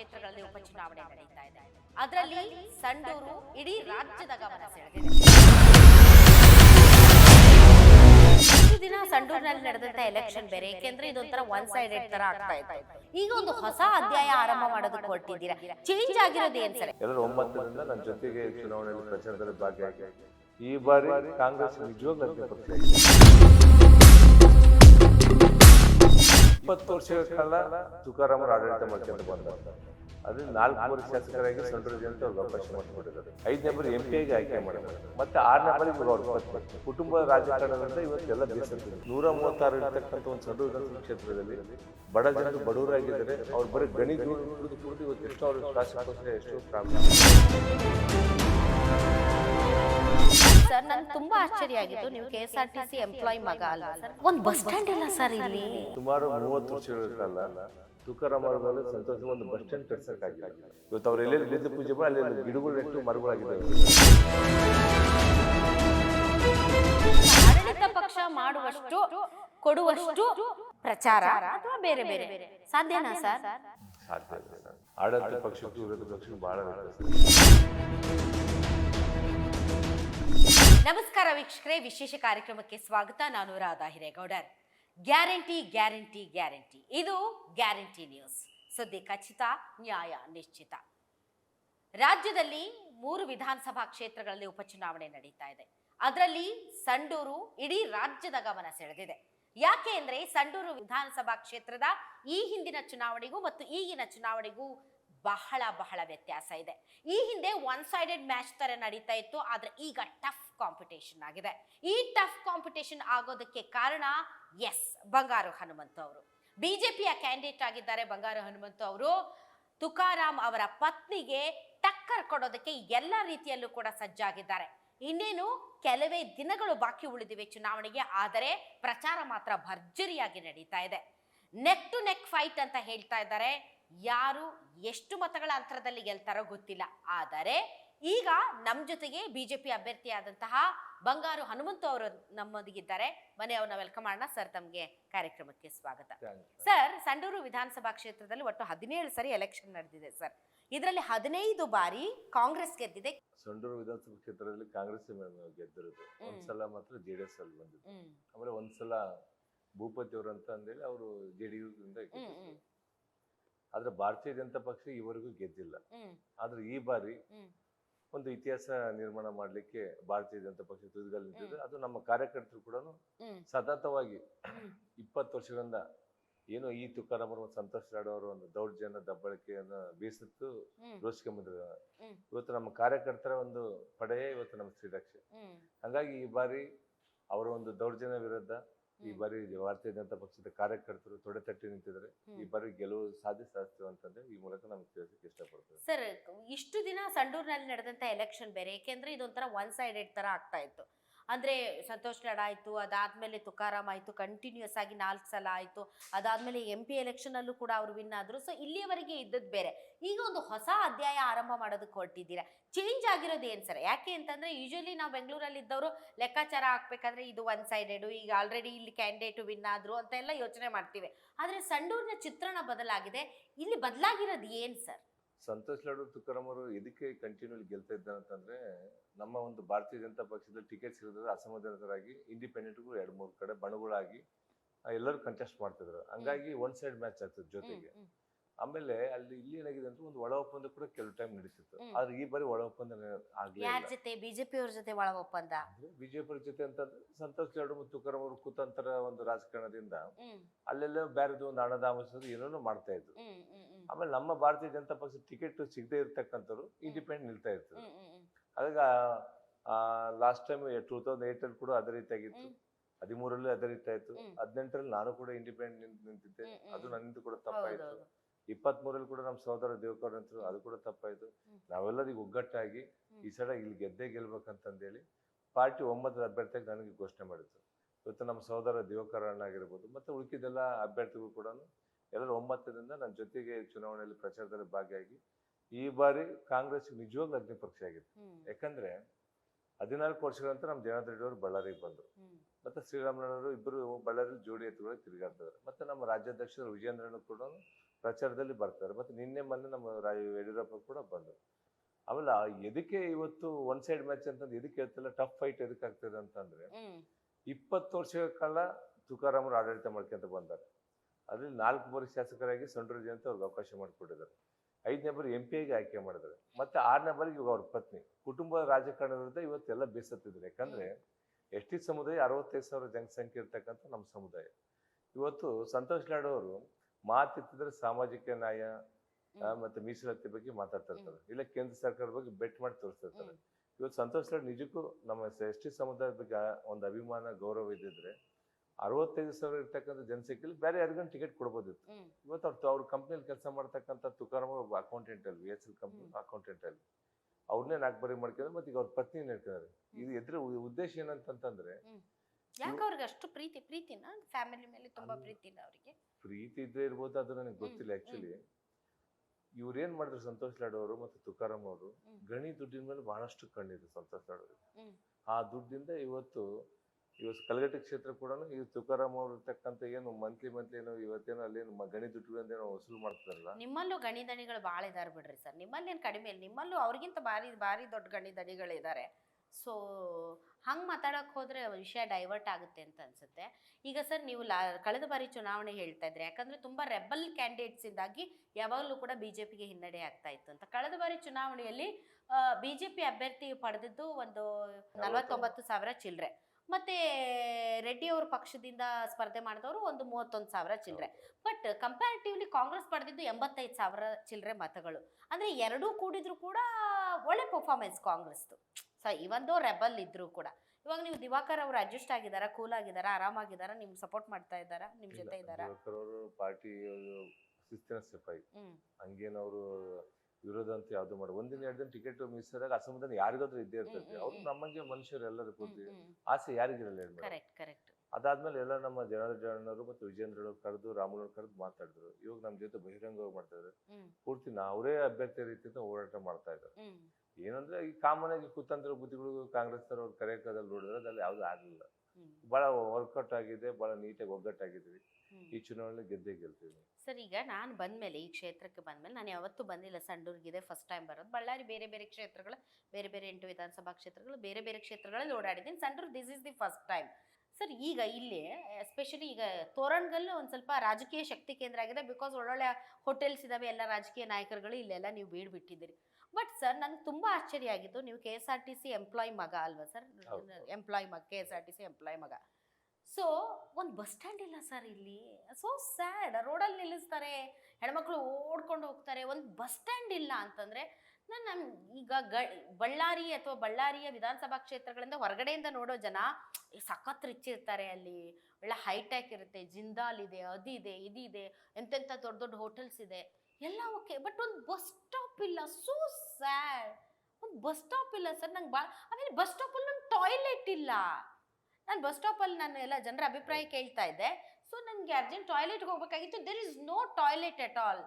ಕ್ಷೇತ್ರಗಳಲ್ಲಿ ಉಪಚುನಾವಣೆ ನಡೀತಾ ಇದೆ ಅದರಲ್ಲಿ ಸಂಡೂರು ಇಡೀ ರಾಜ್ಯದ ಗಮನ ಸೆಳೆದಿದೆ. ಇಷ್ಟು ದಿನ ಸಂಡೂರಿನಲ್ಲಿ ನಡೆದಂತ ಎಲೆಕ್ಷನ್ ಬೇರೆ ಏಕೆಂದ್ರೆ ಇದೊಂಥರ ಒನ್ ಸೈಡೆಡ್ ತರ ಆಗ್ತಾ ಇದೆ ಈಗ ಒಂದು ಹೊಸ ಅಧ್ಯಾಯ ಆರಂಭ ಮಾಡೋದಕ್ಕೆ ಹೊರಟಿದ್ದೀರಾ? ಚೇಂಜ್ ಆಗಿರೋದು ಏನ್ ಸರ್ ಎಲ್ಲರೂ ಒಮ್ಮತದಿಂದ ನನ್ನ ಜೊತೆಗೆ ಚುನಾವಣೆಯಲ್ಲಿ ಪ್ರಚಾರದಲ್ಲಿ ಭಾಗಿಯಾಗಿ ಈ ಬಾರಿ ಕಾಂಗ್ರೆಸ್ ನಿಜವಾಗ್ಲೂ ಇಪ್ಪತ್ತು ವರ್ಷಗಳ ಕಾಲ ತುಕಾರಾಮರ ಆಡಳಿತ ಮಾಡ್ಕೊಂಡು ಬಂದ ಅದ್ರ ನಾಲ್ಕೂವರೆ ಶಾಸಕರಾಗಿ ಸೆಂಟ್ರಲ್ ಜನತೆ ಅವ್ರಿಗೆ ಅವಕಾಶ ಮಾಡಿಕೊಟ್ಟಿದ್ದಾರೆ. ಐದನೇ ಬಾರಿ ಎಂ ಪಿ ಆಯ್ಕೆ ಮಾಡಿದ್ದಾರೆ. ಮತ್ತೆ ಆರನೇ ಬಾರಿ ಇವಾಗ ಅವ್ರ. ಕುಟುಂಬ ರಾಜಕಾರಣದಿಂದ ಇವತ್ತೆಲ್ಲ ಬೇಸತ್ತಿದೆ ನೂರ ಮೂವತ್ತಾರು ಇರ್ತಕ್ಕಂಥ ಒಂದು ಸಂಡೂರು ವಿಧಾನಸಭಾ ಕ್ಷೇತ್ರದಲ್ಲಿ ಬಡ ಜನರು ಬಡವರಾಗಿದ್ದಾರೆ. ಅವ್ರು ಬರೀ ಗಣಿ ಕುಡಿದು ಕುಡಿದು ಇವತ್ತು ಎಷ್ಟು ಅವ್ರ ಶಾಸಕರ ಎಷ್ಟು ಪ್ರಾಬ್ಲಮ್. ಸರ್ ನನ್ ತುಂಬಾ ಆಶ್ಚರ್ಯ ಆಗಿತ್ತು ನೀವು K S R T C employee ಮಗ ಅಲ್ವಾ? ಸರ್ ಒಂದು ಬಸ್ ಸ್ಟ್ಯಾಂಡ್ ಇಲ್ಲ ಸರ್ ಇಲ್ಲಿ? ಸುಮಾರು ಮೂವತ್ತು ವರ್ಷಗಳ ಕಾಲ ತುಕಾರಾಮ್ ಅವರುಗಳು ಸಂತೋಷ ಒಂದು ಬಸ್ ಸ್ಟ್ಯಾಂಡ್ ಕಟ್ಸಕ್ಕಾಗಿಲ್ಲ. ಇವತ್ತು ಅವ್ರು ಎಲ್ಲೆಲ್ಲಿ ಬಿದ್ದು ಪೂಜೆ ಮಾಡಿ ಅಲ್ಲಿ ಗಿಡಗಳು ನೆಟ್ಟು ಮರಗಳಾಗಿದ್ದಾವೆ. ಆಡಳಿತ ಪಕ್ಷ ಮಾಡುವಷ್ಟು ಕೊಡುವಷ್ಟು ಪ್ರಚಾರ ಅಥವಾ ಬೇರೆ ಬೇರೆ? ಸಾಧ್ಯನಾ ಸರ್? ಸಾಧ್ಯ ಇಲ್ಲ. ಆಡಳಿತ ಪಕ್ಷಕ್ಕೂ ವಿರೋಧ ಪಕ್ಷಕ್ಕೂ ವ್ಯತ್ಯಾಸ ಇದೆ. ನಮಸ್ಕಾರ ವೀಕ್ಷಕರೇ ವಿಶೇಷ ಕಾರ್ಯಕ್ರಮಕ್ಕೆ ಸ್ವಾಗತ. ನಾನು Radha Hiregoudar. Guarantee guarantee guarantee. ಇದು ಗ್ಯಾರಂಟಿ ನ್ಯೂಸ್. ಸುದ್ದಿ ಖಚಿತ, ನ್ಯಾಯ ನಿಶ್ಚಿತ. ರಾಜ್ಯದಲ್ಲಿ ಮೂರು ವಿಧಾನಸಭಾ ಕ್ಷೇತ್ರಗಳಲ್ಲಿ ಉಪಚುನಾವಣೆ ನಡೀತಾ ಇದೆ. ಅದರಲ್ಲಿ ಸಂಡೂರು ಇಡೀ ರಾಜ್ಯದ ಗಮನ ಸೆಳೆದಿದೆ. ಯಾಕೆ ಅಂದ್ರೆ ಸಂಡೂರು ವಿಧಾನಸಭಾ ಕ್ಷೇತ್ರದ ಈ ಹಿಂದಿನ ಚುನಾವಣೆಗೂ ಮತ್ತು ಈಗಿನ ಚುನಾವಣೆಗೂ ಬಹಳ ಬಹಳ ವ್ಯತ್ಯಾಸ ಇದೆ. ಈ ಹಿಂದೆ ಒನ್ ಸೈಡೆಡ್ ಮ್ಯಾಚ್ ತರ ನಡೀತಾ ಇತ್ತು, ಆದ್ರೆ ಈಗ ಟಫ್ ಕಾಂಪಿಟೇಷನ್ ಆಗಿದೆ. ಈ ಟಫ್ ಕಾಂಪಿಟೇಷನ್ ಆಗೋದಕ್ಕೆ ಕಾರಣ ಎಸ್ ಬಂಗಾರು ಹನುಮಂತ ಅವರು. ಬಿಜೆಪಿಯ ಕ್ಯಾಂಡಿಡೇಟ್ ಆಗಿದ್ದಾರೆ ಬಂಗಾರು ಹನುಮಂತ ಅವರು. ತುಕಾರಾಮ್ ಅವರ ಪತ್ನಿಗೆ ಟಕ್ಕರ್ ಕೊಡೋದಕ್ಕೆ ಎಲ್ಲ ರೀತಿಯಲ್ಲೂ ಕೂಡ ಸಜ್ಜಾಗಿದ್ದಾರೆ. ಇನ್ನೇನು ಕೆಲವೇ ದಿನಗಳು ಬಾಕಿ ಉಳಿದಿವೆ ಚುನಾವಣೆಗೆ, ಆದರೆ ಪ್ರಚಾರ ಮಾತ್ರ ಭರ್ಜರಿಯಾಗಿ ನಡೀತಾ ಇದೆ. ನೆಕ್ ಟು ನೆಕ್ ಫೈಟ್ ಅಂತ ಹೇಳ್ತಾ ಇದ್ದಾರೆ. ಯಾರು ಎಷ್ಟು ಮತಗಳ ಅಂತರದಲ್ಲಿ ಗೆಲ್ತಾರೋ ಗೊತ್ತಿಲ್ಲ. ಆದರೆ ಈಗ ನಮ್ಮ ಜೊತೆಗೆ ಬಿಜೆಪಿ ಅಭ್ಯರ್ಥಿಯಾದಂತಹ ಬಂಗಾರು ಹನುಮಂತು ಅವರು ನಮ್ಮೊಂದಿಗಿದ್ದಾರೆ. ಮನೆ ಅವ್ರನ್ನ ವೆಲ್ಕಮ್ ಮಾಡೋಣ. ಸರ್ ತಮಗೆ ಕಾರ್ಯಕ್ರಮಕ್ಕೆ ಸ್ವಾಗತ. ಸರ್. ಸಂಡೂರು ವಿಧಾನಸಭಾ ಕ್ಷೇತ್ರದಲ್ಲಿ ಒಟ್ಟು ಹದಿನೇಳು ಸರಿ ಎಲೆಕ್ಷನ್ ನಡೆದಿದೆ ಸರ್ ಇದರಲ್ಲಿ ಹದಿನೈದು ಬಾರಿ ಕಾಂಗ್ರೆಸ್ ಗೆದ್ದಿದೆ. ಸಂಡೂರು ವಿಧಾನಸಭಾ ಕ್ಷೇತ್ರದಲ್ಲಿ ಕಾಂಗ್ರೆಸ್ ಗೆದ್ದಿರೋದು. ಒಂದ್ಸಲ ಮಾತ್ರ ಜೆ ಡಿ ಎಸ್ ಅಲ್ಲಿ ಬಂದಿದ್ದು ಆಮೇಲೆ ಒಂದ್ಸಲ ಭೂಪತಿ ಅವರು ಅಂತ ಅಂದೇಳಿ ಅವರು ಜೆ ಹ್ಮ್ ಆದ್ರೆ ಭಾರತೀಯ ಜನತಾ ಪಕ್ಷ ಇವರೆಗೂ ಗೆದ್ದಿಲ್ಲ. ಆದ್ರೆ ಈ ಬಾರಿ ಒಂದು ಇತಿಹಾಸ ನಿರ್ಮಾಣ ಮಾಡ್ಲಿಕ್ಕೆ ಭಾರತೀಯ ಜನತಾ ಪಕ್ಷ ತುದಿಗಲ್ಲಿ ನಿಂತಿದೆ. ಅದು ನಮ್ಮ ಕಾರ್ಯಕರ್ತರು ಕೂಡ ಸತತವಾಗಿ ಇಪ್ಪತ್ತು ವರ್ಷಗಳಿಂದ ಏನು ಈ ತುಕಾರಾಮರು ಮತ್ತು ಸಂತೋಷ್ ಅವರು ಒಂದು ದೌರ್ಜನ್ಯ ದಬ್ಬಳಿಕೆಯನ್ನು ಬೀಸಿತ್ತು. ಹ್ಮ್. ರೋಷಿಕೊಂಬಂದಿದ್ದಾರೆ ಇವತ್ತು ನಮ್ಮ ಕಾರ್ಯಕರ್ತರ ಒಂದು ಪಡೆಯೇ ಇವತ್ತು ನಮ್ಮ ಶ್ರೀರಕ್ಷೆ ಹಾಗಾಗಿ ಈ ಬಾರಿ ಅವರ ಒಂದು ದೌರ್ಜನ್ಯ ವಿರುದ್ಧ ಈ. ಬಾರಿ ಭಾರತೀಯ ಜನತಾ ಪಕ್ಷದ ಕಾರ್ಯಕರ್ತರು ತೊಡೆ ತಟ್ಟಿ ನಿಂತಿದ್ದಾರೆ ಈ. ಬಾರಿ ಗೆಲುವು ಸಾಧ್ಯ ಸಾಧಿಸ್ತೀವಿ ಅಂತಂದ್ರೆ ಈ ಮೂಲಕ ನಮ್ಗೆ ತಿಳಿಸಕ್ಕೆ ಇಷ್ಟಪಡ್ತೇವೆ ಸರ್ ಇಷ್ಟು ದಿನ ಸಂಡೂರಿನಲ್ಲಿ ನಡೆದಂತ ಎಲೆಕ್ಷನ್ ಬೇರೆ ಯಾಕೆಂದ್ರೆ ಇದೊಂಥರ ಒನ್ ಸೈಡೆಡ್ ತರ ಆಗ್ತಾ ಇತ್ತು ಅಂದ್ರೆ ಸಂತೋಷ್ ಆಯಿತು, ಅದಾದ್ಮೇಲೆ ತುಕಾರಾಮ್ ಆಯ್ತು ಕಂಟಿನ್ಯೂಸ್ ಆಗಿ ನಾಲ್ಕು ಸಲ ಆಯ್ತು, ಅದಾದ್ಮೇಲೆ ಎಂ ಪಿ ಎಲೆಕ್ಷನಲ್ಲೂ ಕೂಡ ಅವರು ವಿನ್ ಆದ್ರು. ಸೊ ಇಲ್ಲಿಯವರೆಗೆ ಇದ್ದದ್ದು ಬೇರೆ. ಈಗ ಒಂದು ಹೊಸ ಅಧ್ಯಾಯ ಆರಂಭ ಮಾಡೋದಕ್ಕೆ ಹೊರಟಿದ್ದೀರಾ? ಚೇಂಜ್ ಆಗಿರೋದು ಏನ್ ಸರ್? ಯಾಕೆ ಅಂತಂದ್ರೆ ಯೂಶಲಿ ನಾವು ಬೆಂಗಳೂರಲ್ಲಿ ಇದ್ದವರು ಲೆಕ್ಕಾಚಾರ ಹಾಕ್ಬೇಕಾದ್ರೆ ಇದು ಒನ್ ಸೈಡೆಡು ಈಗ ಆಲ್ರೆಡಿ ಇಲ್ಲಿ ಕ್ಯಾಂಡಿಡೇಟ್ ವಿನ್ ಆದ್ರು ಅಂತ ಎಲ್ಲ ಯೋಚನೆ ಮಾಡ್ತೀವಿ. ಆದರೆ ಸಂಡೂರಿನ ಚಿತ್ರಣ ಬದಲಾಗಿದೆ. ಇಲ್ಲಿ ಬದಲಾಗಿರೋದು ಏನ್ ಸರ್? ಸಂತೋಷ್ ಲಾಡು ತುಕಾರಾಮ್ ಅವರು ಇದಕ್ಕೆ ಕಂಟಿನ್ಯೂ ಗೆಲ್ತಾ ಇದ್ದಾರೆ ಅಂತಂದ್ರೆ ನಮ್ಮ ಒಂದು ಭಾರತೀಯ ಜನತಾ ಪಕ್ಷದ ಟಿಕೆಟ್ ಸಿಗೋದ್ರೆ ಅಸಮಾಧಾನಿತರಾಗಿ ಇಂಡಿಪೆಂಡೆಂಟ್ಗಳು ಎರಡು ಮೂರು ಕಡೆ ಬಣಗಳಾಗಿ ಎಲ್ಲರೂ ಕಂಟೆಸ್ಟ್ ಮಾಡ್ತಿದ್ರು ಹಂಗಾಗಿ ಒನ್ ಸೈಡ್ ಮ್ಯಾಚ್ ಆಗ್ತದೆ ಜೊತೆಗೆ. ಆಮೇಲೆ ಅಲ್ಲಿ ಇಲ್ಲಿ ಏನಾಗಿದೆ ಅಂದ್ರೆ ಒಂದು ಒಳ ಒಪ್ಪಂದ ಕೂಡ ಕೆಲವು ಟೈಮ್ ನಡೀತಿತ್ತು. ಆದ್ರೆ ಈ ಬಾರಿ ಒಳ ಒಪ್ಪಂದ ಜೊತೆ? ಬಿಜೆಪಿ ಅವ್ರ ಜೊತೆ ಒಳ ಒಪ್ಪಂದ ಬಿಜೆಪಿ ಜೊತೆ ಅಂತಂದ್ರೆ ಸಂತೋಷ್ ಲಾಡು ಮತ್ತು ತುಕಾರಾಮ್ ಅವರು ಕುತಂತರ ಒಂದು ರಾಜಕಾರಣದಿಂದ ಅಲ್ಲೆಲ್ಲ ಬೇರೆದು ಒಂದು ಹಣದ ಆಮಿಸೋದು ಏನೇನೋ ಮಾಡ್ತಾ ಇದ್ರು. ಆಮೇಲೆ ನಮ್ಮ ಭಾರತೀಯ ಜನತಾ ಪಕ್ಷ ಟಿಕೆಟ್ ಸಿಗದೆ ಇರ್ತಕ್ಕಂಥವ್ರು ಇಂಡಿಪೆಂಡೆಂಟ್ ನಿಲ್ತಾ ಇರ್ತದೆ ಅದಾಗ last time two thousand eight ಅಲ್ಲಿ ಕೂಡ ಅದೇ ರೀತಿ ಆಗಿತ್ತು. ಹ್ಮ್. ಹದಿಮೂರಲ್ಲಿ ಅದೇ ರೀತಿ ಆಯ್ತು. ಹದಿನೆಂಟರಲ್ಲಿ ನಾನು ಕೂಡ ಇಂಡಿಪೆಂಡೆಂಟ್ ನಿಂತಿದ್ದೆ. ಅದು ನನ್ನಿಂದ ಕೂಡ ತಪ್ಪಾಯ್ತು. ಇಪ್ಪತ್ತ್ ಮೂರಲ್ಲಿ ಕೂಡ ನಮ್ಮ ಸಹೋದರ ದೇವಕರ್ ಅಂತರು ಅದು ಕೂಡ ತಪ್ಪಾಯ್ತು. ನಾವೆಲ್ಲ ನಾವೆಲ್ಲರಿಗೂ ಒಗ್ಗಟ್ಟಾಗಿ ಈ ಸಲ ಇಲ್ಲಿ ಗೆದ್ದೇ ಗೆಲ್ಬೇಕಂತಂದೇಳಿ ಪಾರ್ಟಿ ಒಂಬತ್ತರ ಅಭ್ಯರ್ಥಿಯಾಗಿ ನನಗೆ ಘೋಷಣೆ ಮಾಡಿತ್ತು ಇವತ್ತು ನಮ್ಮ ಸಹೋದರ ದಿವಾಕರ್ ಅಣ್ಣ ಆಗಿರ್ಬೋದು ಮತ್ತೆ ಉಳಿಕಿದೆಲ್ಲ ಅಭ್ಯರ್ಥಿಗಳು ಕೂಡ ಎಲ್ಲರೂ ಒಂಬತ್ತರಿಂದ ನನ್ನ ಜೊತೆಗೆ ಚುನಾವಣೆಯಲ್ಲಿ ಪ್ರಚಾರದಲ್ಲಿ ಭಾಗಿಯಾಗಿ ಈ ಬಾರಿ ಕಾಂಗ್ರೆಸ್ ನಿಜವಾಗ್ಲೂ ಅಗ್ನಿ ಪರೀಕ್ಷೆ ಆಗಿದೆ ಯಾಕಂದ್ರೆ ಹದಿನಾಲ್ಕು ವರ್ಷಗಳ ನಂತರ ನಮ್ಮ ಜನಾರ್ದನ್ ರೆಡ್ಡಿ ಅವರು ಬಳ್ಳಾರಿಗೆ ಬಂದರು. ಮತ್ತೆ ಶ್ರೀರಾಮನವರು ಇಬ್ಬರು ಬಳ್ಳಾರಿ ಜೋಡಿ ಎತ್ತುಗಳು ತಿರುಗಾಡ್ತಾರೆ ಮತ್ತೆ ನಮ್ಮ ರಾಜ್ಯಾಧ್ಯಕ್ಷರು ವಿಜೇಂದ್ರನು ಕೂಡ ಪ್ರಚಾರದಲ್ಲಿ ಬರ್ತಾರೆ. ಮತ್ತೆ ನಿನ್ನೆ ಮೊನ್ನೆ ನಮ್ಮ ಯಡಿಯೂರಪ್ಪ ಕೂಡ ಬಂದರು. ಆಮೇಲೆ ಎದಕ್ಕೆ ಇವತ್ತು ಒನ್ ಸೈಡ್ ಮ್ಯಾಚ್ ಅಂತಂದು ಎದಕ್ಕೆ ಹೇಳ್ತಿಲ್ಲ? ಟಫ್ ಫೈಟ್ ಎದಕ್ಕೆ ಆಗ್ತದೆ ಅಂತಂದ್ರೆ ಇಪ್ಪತ್ತು ವರ್ಷಗಳ ಕಾಲ ತುಕಾರಾಮರು ಆಡಳಿತ ಮಾಡ್ಕೊಂತ ಬಂದಾರೆ. ಅದ್ರಲ್ಲಿ ನಾಲ್ಕು ಬಾರಿ ಶಾಸಕರಾಗಿ ಸಂಡೂರು ಅಂತ ಅವ್ರಿಗೆ ಅವಕಾಶ ಮಾಡಿಕೊಟ್ಟಿದ್ದಾರೆ. ಐದನೇ ಬಾರಿ ಎಂ ಪಿ ಆಗಿ ಆಯ್ಕೆ ಮಾಡಿದ್ದಾರೆ. ಮತ್ತೆ ಆರನೇ ಬಾರಿಗೆ ಇವಾಗ ಅವ್ರ ಪತ್ನಿ. ಕುಟುಂಬ ರಾಜಕಾರಣದಿಂದ ಇವತ್ತೆಲ್ಲ ಬೇಸತ್ತಿದ್ದಾರೆ. ಯಾಕಂದ್ರೆ ಎಸ್ ಟಿ ಸಮುದಾಯ ಅರವತ್ತೈದು ಸಾವಿರ ಜನಸಂಖ್ಯೆ ಇರ್ತಕ್ಕಂಥ ನಮ್ಮ ಸಮುದಾಯ. ಇವತ್ತು ಸಂತೋಷ್ ಲಾಡ್ ಅವರು ಮಾತಿತ್ತಿದ್ರೆ ಸಾಮಾಜಿಕ ನ್ಯಾಯ ಮತ್ತೆ ಮೀಸಲಾತಿ ಬಗ್ಗೆ ಮಾತಾಡ್ತಾ ಇರ್ತಾರೆ. ಇಲ್ಲ ಕೇಂದ್ರ ಸರ್ಕಾರದ ಬಗ್ಗೆ ಬೆಟ್ ಮಾಡಿ ತೋರಿಸ್ತಾ ಇರ್ತಾರೆ. ಇವತ್ತು ಸಂತೋಷ್ ಲಾಡ್ ನಿಜಕ್ಕೂ ನಮ್ಮ ಎಸ್ ಟಿ ಸಮುದಾಯದ ಬಗ್ಗೆ ಒಂದು ಅಭಿಮಾನ ಗೌರವ ಇದ್ದಿದ್ರೆ ಅರವತ್ತೈದು ಸಾವಿರ ಇರ್ತಕ್ಕಂಥ ಜನಸಂಖ್ಯೆಯಲ್ಲಿ ಬೇರೆ ಯಾರಿಗೂ ಟಿಕೆಟ್ ಕೊಡ್ಬೋದಿತ್ತು. ಇವತ್ತು ಅವ್ರ ಅವ್ರ ಕಂಪ್ನಿಯಲ್ಲಿ ಕೆಲಸ ಮಾಡ್ತಕ್ಕಂಥ ತುಕಾರಾಮ್ ಒಬ್ಬ ಅಕೌಂಟೆಂಟ್ ಅಲ್ಲಿ V S L company accountant ಅಲ್ಲಿ. ಅವ್ರನ್ನೇ ನಾಲ್ಕು ಬಾರಿ ಮಾಡ್ಕೊಂಡ್ರೆ ಮತ್ತೆ ಈಗ ಅವ್ರ ಪತ್ನಿ ನಡ್ಕೊಂಡ್ರೆ ಇದು ಎದ್ರ ಉದ್ದೇಶ ಏನಂತಂತಂದ್ರೆ ಯಾಕೆ ಅವ್ರಿಗೆ ಅಷ್ಟು ಪ್ರೀತಿ ಪ್ರೀತಿನ? ಫ್ಯಾಮಿಲಿ ಮೇಲೆ ತುಂಬಾ ಪ್ರೀತಿ ಅವರಿಗೆ? ಪ್ರೀತಿ ಇದ್ರೆ ಇರ್ಬೋದು ಅದು ನನಗೆ ಗೊತ್ತಿಲ್ಲ ಆಕ್ಚುಲಿ ಇವ್ರು ಏನ್ ಮಾಡಿದ್ರು ಸಂತೋಷ್ ಲಾಡ್ ಅವರು ಮತ್ತೆ ತುಕಾರಾಮ್ ಅವರು ಗಣಿ ದುಡ್ಡಿನ ಮೇಲೆ ಬಹಳಷ್ಟು ಕಣ್ಣಿದ್ರು ಸಂತೋಷ್ ಲಾಡ್ ಅವರು ಆ ದುಡ್ಡಿಂದ ಇವತ್ತು ಇವತ್ತು ಕಲಗಟ್ಟಿ ಕ್ಷೇತ್ರ ಕೂಡ ಈ ತುಕಾರಾಮ್ ಅವರು ತಕ್ಕಂತ ಏನು ಮಂತ್ಲಿ ಮಂತ್ಲಿ ಏನೋ ಇವತ್ತೇನೋ ಅಲ್ಲಿ ಗಣಿ ಗಣಿ ಅಂತ ಏನೋ ವಸೂಲು ಮಾಡ್ತಾರಲ್ಲ ನಿಮ್ಮಲ್ಲೂ ಗಣಿದಣಿಗಳು ಭಾಳ ಇದಾರೆ ಬಿಡ್ರಿ ಸರ್. ನಿಮ್ಮಲ್ಲಿ ಏನು ಕಡಿಮೆ ಇಲ್ಲ. ನಿಮ್ಮಲ್ಲೂ ಅವ್ರಿಗಿಂತ ಭಾರಿ ಭಾರಿ ದೊಡ್ಡ ಗಣಿ ಗಣಿದಣಿಗಳಿದ್ದಾರೆ ಸೊ ಹಂಗೆ ಮಾತಾಡೋಕೆ ಹೋದರೆ ವಿಷಯ ಡೈವರ್ಟ್ ಆಗುತ್ತೆ ಅಂತ ಅನ್ಸುತ್ತೆ. ಈಗ ಸರ್ ನೀವು ಲಾ ಕಳೆದ ಬಾರಿ ಚುನಾವಣೆ ಹೇಳ್ತಾ ಇದ್ರಿ. ಯಾಕಂದರೆ ತುಂಬ ರೆಬಲ್ ಕ್ಯಾಂಡಿಡೇಟ್ಸಿಂದಾಗಿ ಯಾವಾಗಲೂ ಕೂಡ ಬಿ ಜೆ ಪಿಗೆ ಹಿನ್ನಡೆ ಆಗ್ತಾ ಇತ್ತು ಅಂತ. ಕಳೆದ ಬಾರಿ ಚುನಾವಣೆಯಲ್ಲಿ ಬಿ ಜೆ ಪಿ ಅಭ್ಯರ್ಥಿ ಪಡೆದಿದ್ದು ಒಂದು ನಲವತ್ತೊಂಬತ್ತು. ಸಾವಿರ ಚಿಲ್ಲರೆ ಮತ್ತೆ ರೆಡ್ಡಿ ಅವ್ರ ಪಕ್ಷದಿಂದ ಸ್ಪರ್ಧೆ ಮಾಡಿದವರು ಒಂದು ಮೂವತ್ತೊಂದು ಸಾವಿರ ಚಿಲ್ಲರೆ ಬಟ್ ಕಂಪ್ಯಾರಿಟಿವ್ಲಿ ಕಾಂಗ್ರೆಸ್ ಪಡೆದಿದ್ದು ಎಂಬತ್ತೈದು ಸಾವಿರ ಚಿಲ್ಲರೆ ಮತಗಳು. ಅಂದರೆ ಎರಡೂ ಕೂಡಿದ್ರು ಕೂಡ ಒಳ್ಳೆ ಪರ್ಫಾರ್ಮೆನ್ಸ್ ಕಾಂಗ್ರೆಸ್ದು. ಸೊ ಇವೊಂದು ರೆಬಲ್ ಇದ್ರು ಕೂಡ. ಇವಾಗ ನೀವು ದಿವಾಕರ್ ಅವರು ಅಡ್ಜಸ್ಟ್ ಆಗಿದಾರ ಕೂಲ್ ಆಗಿದಾರ ಆರಾಮಾಗಿದಾರ ನಿಮ್ಗೆ ಸಪೋರ್ಟ್ ಮಾಡ್ತಾ ಇದ್ದಾರ ನಿಮ್ಮ ಜೊತೆ ಇದ್ದಾರಾ? ಪಾರ್ಟಿ ಶಿಸ್ತಿನ ಸಿಪಾಯಿ ಹಂಗೇನವರು ವಿರೋಧ ಅಂತ ಯಾವ್ದು ಮಾಡಿ. ಒಂದಿನ ಎರಡು ದಿನ ಟಿಕೆಟ್ ಮಿಸ್ ಆದಾಗ ಅಸಮಾಧಾನ ಯಾರಿಗಾದ್ರೂ ಇದ್ದೇ ಹ್ಮ್, ಅವ್ರು. ನಮ್ಮಂಗೆ ಮನುಷ್ಯರು ಎಲ್ಲರೂ ಕೂತಿ ಆಸೆ ಯಾರಿಗಿರಲ್ಲ ಹೇಳಿ ಅದಾದ್ಮೇಲೆ ಎಲ್ಲ ನಮ್ಮ ಜನರು ಮತ್ತು ವಿಜೇಂದ್ರ ಕರೆದು ರಾಮುಲ್ ಕರೆದು ಮಾತಾಡಿದ್ರು. ಇವಾಗ ನಮ್ಮ ಜೊತೆ ಬಹಿರಂಗವಾಗಿ ಮಾಡ್ತಾ ಇದ್ದಾರೆ ಪೂರ್ತಿ ನಾವೇ ಅವರೇ ಅಭ್ಯರ್ಥಿ ರೀತಿಯಿಂದ ಹೋರಾಟ ಮಾಡ್ತಾ ಇದ್ದಾರೆ. ಏನಂದ್ರೆ ಈ ಕಾಮನ್ ಆಗಿ ಕುತಂತ್ರ ಬುದ್ಧಿಗಳು ಕಾಂಗ್ರೆಸ್ ಅವ್ರು ಕರೆಯೋಕದಲ್ಲಿ ನೋಡಿದ್ರೆ ಅದ್ರಲ್ಲಿ ಯಾವ್ದು ಆಗ್ಲಿಲ್ಲ. ಬಹಳ ವರ್ಕೌಟ್ ಆಗಿದೆ ಬಹಳ ನೀಟಾಗಿ ಒಗ್ಗಟ್ಟಾಗಿದ್ವಿ ಈ ಚುನಾವಣೆ ಗೆದ್ದೇ ಗೆಲ್ತೀವಿ. ಸರ್ ಈಗ ನಾನು ಬಂದಮೇಲೆ ಈ ಕ್ಷೇತ್ರಕ್ಕೆ ಬಂದಮೇಲೆ ನಾನು ಯಾವತ್ತೂ ಬಂದಿಲ್ಲ. ಸಂಡೂರ್ಗಿದೆ ಫಸ್ಟ್ ಟೈಮ್ ಬರೋದು. ಬಳ್ಳಾರಿ ಬೇರೆ ಬೇರೆ ಕ್ಷೇತ್ರಗಳು ಬೇರೆ ಬೇರೆ ಎಂಟು ವಿಧಾನಸಭಾ ಕ್ಷೇತ್ರಗಳು ಬೇರೆ ಬೇರೆ ಕ್ಷೇತ್ರಗಳಲ್ಲಿ ಓಡಾಡಿದ್ದೀನಿ. Sandur this is the first time sir ಈಗ ಇಲ್ಲಿ ಎಸ್ಪೆಷಲಿ ಈಗ ತೋರಣಗಲ್ಲು ಒಂದು ಸ್ವಲ್ಪ ರಾಜಕೀಯ ಶಕ್ತಿ ಕೇಂದ್ರ ಆಗಿದೆ ಬಿಕಾಸ್ ಒಳ್ಳೊಳ್ಳೆ ಹೋಟೆಲ್ಸ್ ಇದಾವೆ ಎಲ್ಲ ರಾಜಕೀಯ ನಾಯಕರುಗಳು ಇಲ್ಲೆಲ್ಲ ನೀವು ಬೀಡ್ ಬಿಟ್ಟಿದ್ದೀರಿ ಬಟ್ ಸರ್ ನನಗೆ ತುಂಬ ಆಶ್ಚರ್ಯ ಆಗಿತ್ತು ನೀವು K S R T C employee ಮಗ ಅಲ್ವಾ ಸರ್. ಎಂಪ್ಲಾಯ್ ಮಗ K S R T C employee ಮಗ. ಸೊ ಒಂದು ಬಸ್ ಸ್ಟ್ಯಾಂಡ್ ಇಲ್ಲ ಸರ್ ಇಲ್ಲಿ. ಸೊ ಸ್ಯಾಡ್ ರೋಡಲ್ಲಿ ನಿಲ್ಲಿಸ್ತಾರೆ. ಹೆಣ್ಮಕ್ಳು ಓಡ್ಕೊಂಡು ಹೋಗ್ತಾರೆ. ಒಂದು ಬಸ್ ಸ್ಟ್ಯಾಂಡ್ ಇಲ್ಲ ಅಂತಂದರೆ, ನಾನು ಈಗ ಗ, ಬಳ್ಳಾರಿ ಅಥವಾ ಬಳ್ಳಾರಿಯ ವಿಧಾನಸಭಾ ಕ್ಷೇತ್ರಗಳಿಂದ ಹೊರಗಡೆಯಿಂದ ನೋಡೋ ಜನ ಸಖತ್ ರಿಚ್ ಇರ್ತಾರೆ ಅಲ್ಲಿ. ಒಳ್ಳೆ ಹೈಟೆಕ್ ಇರುತ್ತೆ. ಜಿಂದಾಲ್ ಇದೆ ಅದಿದೆ ಇದಿದೆ ಎಂತೆಂಥ ದೊಡ್ಡ ದೊಡ್ಡ ಹೋಟೆಲ್ಸ್ ಇದೆ. ಎಲ್ಲ ಓಕೆ ಬಟ್ ಒಂದು ಬಸ್ ಸ್ಟಾಪ್ ಇಲ್ಲ. ಸೋ ಸ್ಯಾಡ್ ಒಂದು ಬಸ್ ಸ್ಟಾಪ್ ಇಲ್ಲ ಸರ್ ನಂಗೆ ಭಾಳ ಆಮೇಲೆ ಬಸ್ ಸ್ಟಾಪಲ್ಲಿ ಒಂದು ಟಾಯ್ಲೆಟ್ ಇಲ್ಲ. ನಾನು ಬಸ್ ಸ್ಟಾಪಲ್ಲಿ ನಾನು ಎಲ್ಲ ಜನರ ಅಭಿಪ್ರಾಯ ಕೇಳ್ತಾ ಇದ್ದೆ. ಸೊ ನನಗೆ ಅರ್ಜೆಂಟ್ ಟಾಯ್ಲೆಟ್ಗೆ ಹೋಗ್ಬೇಕಾಗಿತ್ತು. There is no toilet at all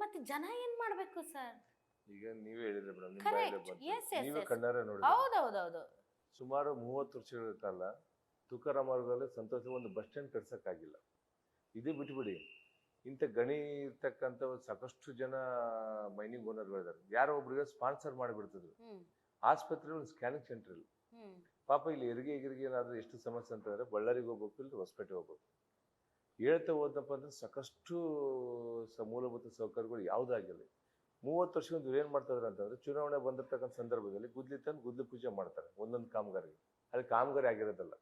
ಮತ್ತೆ ಜನ ಏನು ಮಾಡಬೇಕು ಸರ್ ಈಗ ನೀವೇ ಹೇಳಿದ್ರೆ ಮೇಡಮ್ ನೀವೇ ಕಣ್ಣಾರೆ ನೋಡಿ ಹೌದೌದೌದು. ಸುಮಾರು ಮೂವತ್ತು ವರ್ಷಗಳ ಕಾಲ ತುಕಾರಾಮ್ ಅವ್ರಲ್ಲಿ ಸಂತೋಷ ಒಂದು ಬಸ್ ಸ್ಟ್ಯಾಂಡ್ ಕಟ್ಸಕ್ಕಾಗಿಲ್ಲ. ಇದೇ ಬಿಟ್ಬಿಡಿ. ಇಂಥ ಗಣಿ ಇರ್ತಕ್ಕಂಥ ಸಾಕಷ್ಟು ಜನ ಮೈನಿಂಗ್ ಓನರ್ಗಳಿದ್ದಾರೆ ಯಾರೋ ಒಬ್ರಿಗೆ ಸ್ಪಾನ್ಸರ್ ಮಾಡಿಬಿಡ್ತಿದ್ರು. ಆಸ್ಪತ್ರೆ ಒಂದು ಸ್ಕ್ಯಾನಿಂಗ್ ಸೆಂಟರ್ ಇಲ್ಲ. ಪಾಪ ಇಲ್ಲಿ ಹೆರಿಗೆ ಗಿರಿಗೆ ಏನಾದರೂ ಎಷ್ಟು ಸಮಸ್ಯೆ ಅಂತಂದರೆ ಬಳ್ಳಾರಿಗೆ ಹೋಗ್ಬೇಕು ಇಲ್ಲಿ ಹೊಸಪೇಟೆ ಹೋಗ್ಬೇಕು. ಹೇಳ್ತಾ ಹೋದಪ್ಪ ಅಂದ್ರೆ ಸಾಕಷ್ಟು ಸ ಮೂಲಭೂತ ಸೌಕರ್ಯಗಳು ಯಾವುದಾಗಿಲ್ಲ ಮೂವತ್ತು ವರ್ಷದಿಂದ ಏನು ಮಾಡ್ತಿದ್ರು ಅಂತಂದ್ರೆ ಚುನಾವಣೆ ಬಂದಿರ್ತಕ್ಕಂಥ ಸಂದರ್ಭದಲ್ಲಿ ಗುದ್ಲಿ ತಂದು ಗುದ್ಲಿ ಪೂಜೆ ಮಾಡ್ತಾರೆ ಒಂದೊಂದು ಕಾಮಗಾರಿಗೆ. ಅಲ್ಲಿ ಕಾಮಗಾರಿ ಆಗಿರೋದಲ್ಲ.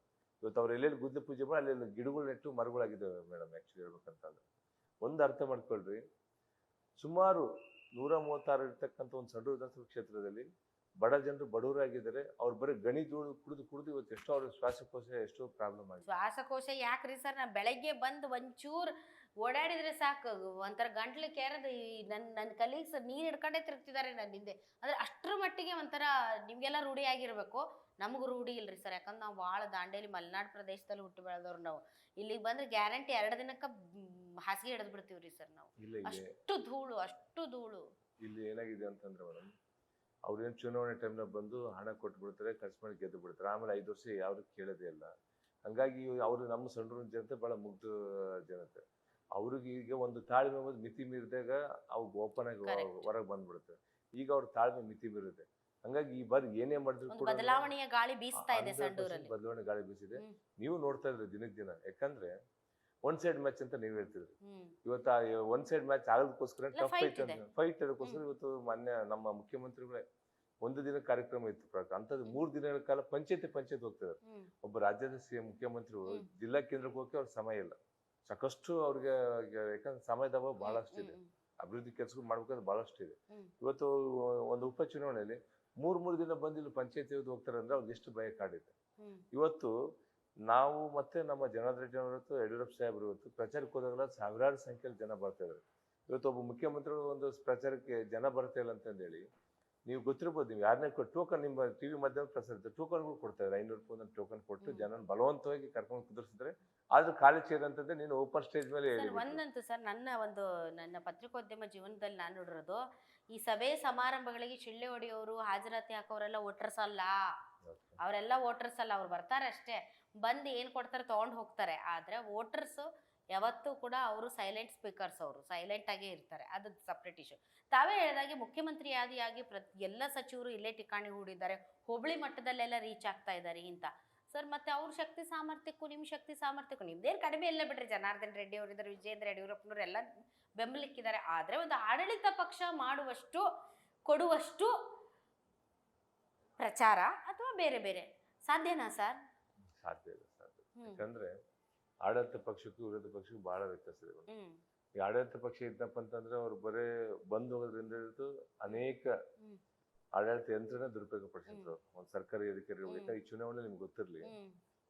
ಇವತ್ತು ಅವ್ರು ಎಲ್ಲೆಲ್ಲಿ ಗುದ್ಲಿ ಪೂಜೆ ಮಾಡಿ ಅಲ್ಲಿ ಗಿಡಗಳು ನೆಟ್ಟು ಮರಗಳಾಗಿದ್ದಾವೆ ಮೇಡಮ್ ಆ್ಯಕ್ಚುಲಿ ಹೇಳ್ಬೇಕಂತಂದ್ರೆ. ಒಂದು ಅರ್ಥ ಮಾಡ್ಕೊಳ್ರಿ. ಸುಮಾರು ನೂರ ಮೂವತ್ತಾರು ಇರ್ತಕ್ಕಂಥ ಒಂದು ಸಣ್ಣ ವಿಧಾನಸಭಾ ಕ್ಷೇತ್ರದಲ್ಲಿ ಬಡ ಜನರು ಬಡವರಾಗಿದ್ದಾರೆ ಅವ್ರು ಬರೀ ಗಣಿ ಧೂಳು ಕುಡಿದು ಕುಡಿದು ಇವತ್ತು ಎಷ್ಟೋ ಅವ್ರ ಶ್ವಾಸಕೋಶ ಎಷ್ಟೋ ಪ್ರಾಬ್ಲಮ್ ಆಗಿದೆ. ಶ್ವಾಸಕೋಶ ಯಾಕ್ರಿ ಸರ್? ನಾ ಬೆಳಗ್ಗೆ ಬಂದು ಒಂಚೂರು ಓಡಾಡಿದ್ರೆ ಸಾಕು. ಒಂಥರ ಗಂಟ್ಲು ಕೇರದು ಈ ನನ್ನ ನನ್ನ ಕಲೀಗ್ಸ್ ನೀರು ಹಿಡ್ಕೊಂಡೇ ತಿರುಗ್ತಿದ್ದಾರೆ ನನ್ನ ಹಿಂದೆ. ಅಂದ್ರೆ ಅಷ್ಟರ ಮಟ್ಟಿಗೆ ಒಂಥರ ನಿಮಗೆಲ್ಲ ರೂಢಿ ಆಗಿರಬೇಕು. ನಮಗೂ ರೂಢಿ ಇಲ್ರಿ ಸರ್. ಯಾಕಂದ್ರೆ ನಾವು ಭಾಳ ದಾಂಡೇಲಿ ಮಲೆನಾಡು ಪ್ರದೇಶದಲ್ಲಿ ಹುಟ್ಟಿ ಬೆಳೆದವ್ರು ನಾವು. ಇಲ್ಲಿಗೆ ಬಂದ್ರೆ ಗ್ಯಾರಂಟಿ ಎರಡು ದಿನಕ್ಕೆ ಹಾಸಿಗೆ ಹಿಡಿದು ಬಿಡ್ತೀವಿ ರೀ ಸರ್ ನಾವು. ಅಷ್ಟು ಧೂಳು ಅಷ್ಟು ಧೂಳು. ಇಲ್ಲಿ ಏನಾಗಿದೆ ಅಂತಂದ್ರೆ ಮೇಡಮ್ ಅವ್ರೇನು ಚುನಾವಣೆ ಟೈಮ್ನಾಗ ಬಂದು ಹಣ ಕೊಟ್ಟು ಬಿಡ್ತಾರೆ ಖರ್ಚು ಮಾಡಿ ಗೆದ್ದು ಬಿಡ್ತಾರೆ. ಆಮೇಲೆ ಐದು ವರ್ಷ ಯಾರು ಕೇಳೋದೇ ಇಲ್ಲ. ಹಂಗಾಗಿ ಅವರು ನಮ್ಮ ಸಣ್ಣ ಜನತೆ ಭಾಳ ಮುಗ್ಧ ಜನತೆ. ಅವ್ರಿಗೆ ಈಗ ಒಂದು ತಾಳ್ಮೆ ಒಂದು ಮಿತಿ ಮೀರಿದಾಗ ಅವು ಓಪನ್ ಆಗಿ. ಹೊರಗೆ ಬಂದ್ಬಿಡುತ್ತೆ. ಈಗ ಅವ್ರ ತಾಳ್ಮೆ ಮಿತಿ ಮೀರುತ್ತೆ ಹಂಗಾಗಿ ಈ ಬಾರಿ ಏನೇ ಮಾಡಿದ್ರು ಕೂಡ ಬದಲಾವಣೆಯ ಗಾಳಿ ಬೀಸ್ತಾ ಇದೆ 100% ಬದಲಾವಣೆ ಗಾಳಿ ಬೀಸಿದೆ. ನೀವು ನೋಡ್ತಾ ಇದ್ರಿ ದಿನಕ್ಕೆ ದಿನ. ಯಾಕಂದ್ರೆ ಒನ್ ಸೈಡ್ ಮ್ಯಾಚ್ ಅಂತ ನೀವು ಹೇಳ್ತಿದ್ರಿ ಇವತ್ತು ಒನ್ ಸೈಡ್ ಮ್ಯಾಚ್ ಆಗೋದಕ್ಕೋಸ್ಕರ ಟಫ್ ಫೈಟ್ ಅಂತ. ಫೈಟ್ ಅದಕ್ಕೋಸ್ಕರ ಇವತ್ತು ಮಾನ್ಯ ನಮ್ಮ ಮುಖ್ಯಮಂತ್ರಿಗಳೇ ಒಂದು ದಿನ ಕಾರ್ಯಕ್ರಮ ಇತ್ತು ಪ್ರಕಾರ. ಅಂತದ್ದು ಮೂರು ದಿನಗಳ ಕಾಲ ಪಂಚಾಯತಿ ಪಂಚಾಯತ್ ಹೋಗ್ತಿದ್ದಾರೆ ಒಬ್ಬ ರಾಜ್ಯದ ಸಿಎಂ ಮುಖ್ಯಮಂತ್ರಿಗಳು ಜಿಲ್ಲಾ ಕೇಂದ್ರಕ್ಕೆ ಹೋಗಿ ಅವ್ರ ಸಮಯ ಇಲ್ಲ. ಸಾಕಷ್ಟು ಅವ್ರಿಗೆ ಯಾಕಂದ್ರೆ ಸಮಯದ ಅಭಾವ ಬಹಳಷ್ಟು ಇದೆ. ಅಭಿವೃದ್ಧಿ ಕೆಲಸಗಳು ಮಾಡ್ಬೇಕಾದ್ರೆ ಬಹಳಷ್ಟು ಇದೆ. ಇವತ್ತು ಒಂದು ಉಪಚುನಾವಣೆಯಲ್ಲಿ ಮೂರ್ ಮೂರು ದಿನ ಬಂದಿಲ್ಲ ಇಲ್ಲಿ ಪಂಚಾಯತಿ ಹೋಗ್ತಾರೆ ಅಂದ್ರೆ ಅವ್ರಿಗೆ ಎಷ್ಟು ಭಯ ಕಾಡಿದೆ. ಇವತ್ತು ನಾವು ಮತ್ತೆ ನಮ್ಮ ಜನಾರ್ದನ ಅವರತ್ತು ಯಡಿಯೂರಪ್ಪ ಸಾಹೇಬರು ಇವತ್ತು ಪ್ರಚಾರಕ್ಕೆ ಹೋದಾಗಲ ಸಾವಿರಾರು ಸಂಖ್ಯೆಯಲ್ಲಿ ಜನ ಬರ್ತಾ ಇದ್ದಾರೆ. ಇವತ್ತು ಒಬ್ಬ ಮುಖ್ಯಮಂತ್ರಿಗಳು ಒಂದು ಪ್ರಚಾರಕ್ಕೆ ಜನ ಬರ್ತಾ ಇಲ್ಲ ಅಂತಂದೇಳಿ ನೀವು ಗೊತ್ತಿರ್ಬೋದು ನೀವು ಯಾರನ್ನೇ ಟೋಕನ್ ನಿಮ್ಮ ಟಿವಿ ಮಾಧ್ಯಮ ಪ್ರಸಾರ ಟೋಕನ್ಗಳು ಕೊಡ್ತಾ ಇದ್ದಾರೆ. ಐನೂರು ರೂಪಾಯಿ ಒಂದು ಟೋಕನ್ ಕೊಟ್ಟು. ಜನನ ಬಲವಂತವಾಗಿ ಕರ್ಕೊಂಡು ಕುದುರಿಸಿದ್ರೆ ಆದ್ರೂ ಖಾಲಿ ಚೇರ್ ಅಂತಂದ್ರೆ ನೀನು ಓಪನ್ ಸ್ಟೇಜ್ ಮೇಲೆ. ಒಂದಂತೂ ಸರ್ ನನ್ನ ಒಂದು ನನ್ನ ಪತ್ರಿಕೋದ್ಯಮ ಜೀವನದಲ್ಲಿ ನಾನು ನೋಡಿರೋದು ಈ ಸಭೆ ಸಮಾರಂಭಗಳಿಗೆ ಶಿಳ್ಳೆ ಹೊಡೆಯೋರು ಹಾಜರಾತಿ ಹಾಕೋರೆಲ್ಲ ವೋಟರ್ಸ್ ಅಲ್ಲ. ಅವರೆಲ್ಲ ವೋಟರ್ಸ್ ಅಲ್ಲ ಅವ್ರು ಬರ್ತಾರೆ ಅಷ್ಟೇ. ಬಂದು ಏನು ಕೊಡ್ತಾರೆ ತೊಗೊಂಡು ಹೋಗ್ತಾರೆ. ಆದರೆ ವೋಟರ್ಸ್ ಯಾವತ್ತೂ ಕೂಡ ಅವರು ಸೈಲೆಂಟ್ ಸ್ಪೀಕರ್ಸ್ ಅವರು ಸೈಲೆಂಟ್ ಆಗೇ ಇರ್ತಾರೆ. ಅದು ಸಪ್ರೇಟ್ ಇಶ್ಯೂ ತಾವೇ ಹೇಳಿದಾಗೆ ಮುಖ್ಯಮಂತ್ರಿ ಆದಿಯಾಗಿ ಪ್ರತಿ, ಎಲ್ಲ ಸಚಿವರು ಇಲ್ಲೇ ಠಿಕಾಣಿ ಹೂಡಿದ್ದಾರೆ. ಹೋಬಳಿ ಮಟ್ಟದಲ್ಲೆಲ್ಲ ರೀಚ್ ಆಗ್ತಾ ಇದ್ದಾರೆ ಇಂತ. ಸರ್, ಮತ್ತೆ ಅವ್ರ ಶಕ್ತಿ ಸಾಮರ್ಥ್ಯಕ್ಕೂ ನಿಮ್ಮ ಶಕ್ತಿ ಸಾಮರ್ಥ್ಯಕ್ಕೂ ನಿಮ್ದೇನು ಕಡಿಮೆ ಇಲ್ಲ ಬಿಡ್ರಿ. ಜನಾರ್ದನ್ ರೆಡ್ಡಿ ಅವರಿದ್ದಾರೆ ವಿಜೇಂದ್ರ ಯಡಿಯೂರಪ್ಪನವ್ರು ಎಲ್ಲ ಬೆಂಬಲಿಕ್ಕಿದ್ದಾರೆ. ಆದರೆ ಒಂದು ಆಡಳಿತ ಪಕ್ಷ ಮಾಡುವಷ್ಟು, ಕೊಡುವಷ್ಟು ಪ್ರಚಾರ ಅಥವಾ ಬೇರೆ ಬೇರೆ ಸಾಧ್ಯನಾ ಸರ್? ಸಾಧ್ಯ ಇಲ್ಲ ಸಾಧ್ಯ ಯಾಕಂದ್ರೆ ಆಡಳಿತ ಪಕ್ಷಕ್ಕೂ ವಿರೋಧ ಪಕ್ಷಕ್ಕೂ ಬಹಳ ವ್ಯತ್ಯಾಸ ಇದೆ. ಈ ಆಡಳಿತ ಪಕ್ಷ ಇದ್ದಪ್ಪ ಅಂತಂದ್ರೆ ಅವ್ರು ಬರೇ ಬಂದ್ ಹೋಗೋದ್ರಿಂದ ಹಿಡಿದು ಅನೇಕ ಆಡಳಿತ ಯಂತ್ರನ ದುರುಪಯೋಗ ಪಡಿಸಿದ್ರು ಒಂದು ಸರ್ಕಾರಿ ಅಧಿಕಾರಿಗಳು ಈ ಚುನಾವಣೆ ನಿಮ್ಗೆ ಗೊತ್ತಿರ್ಲಿ.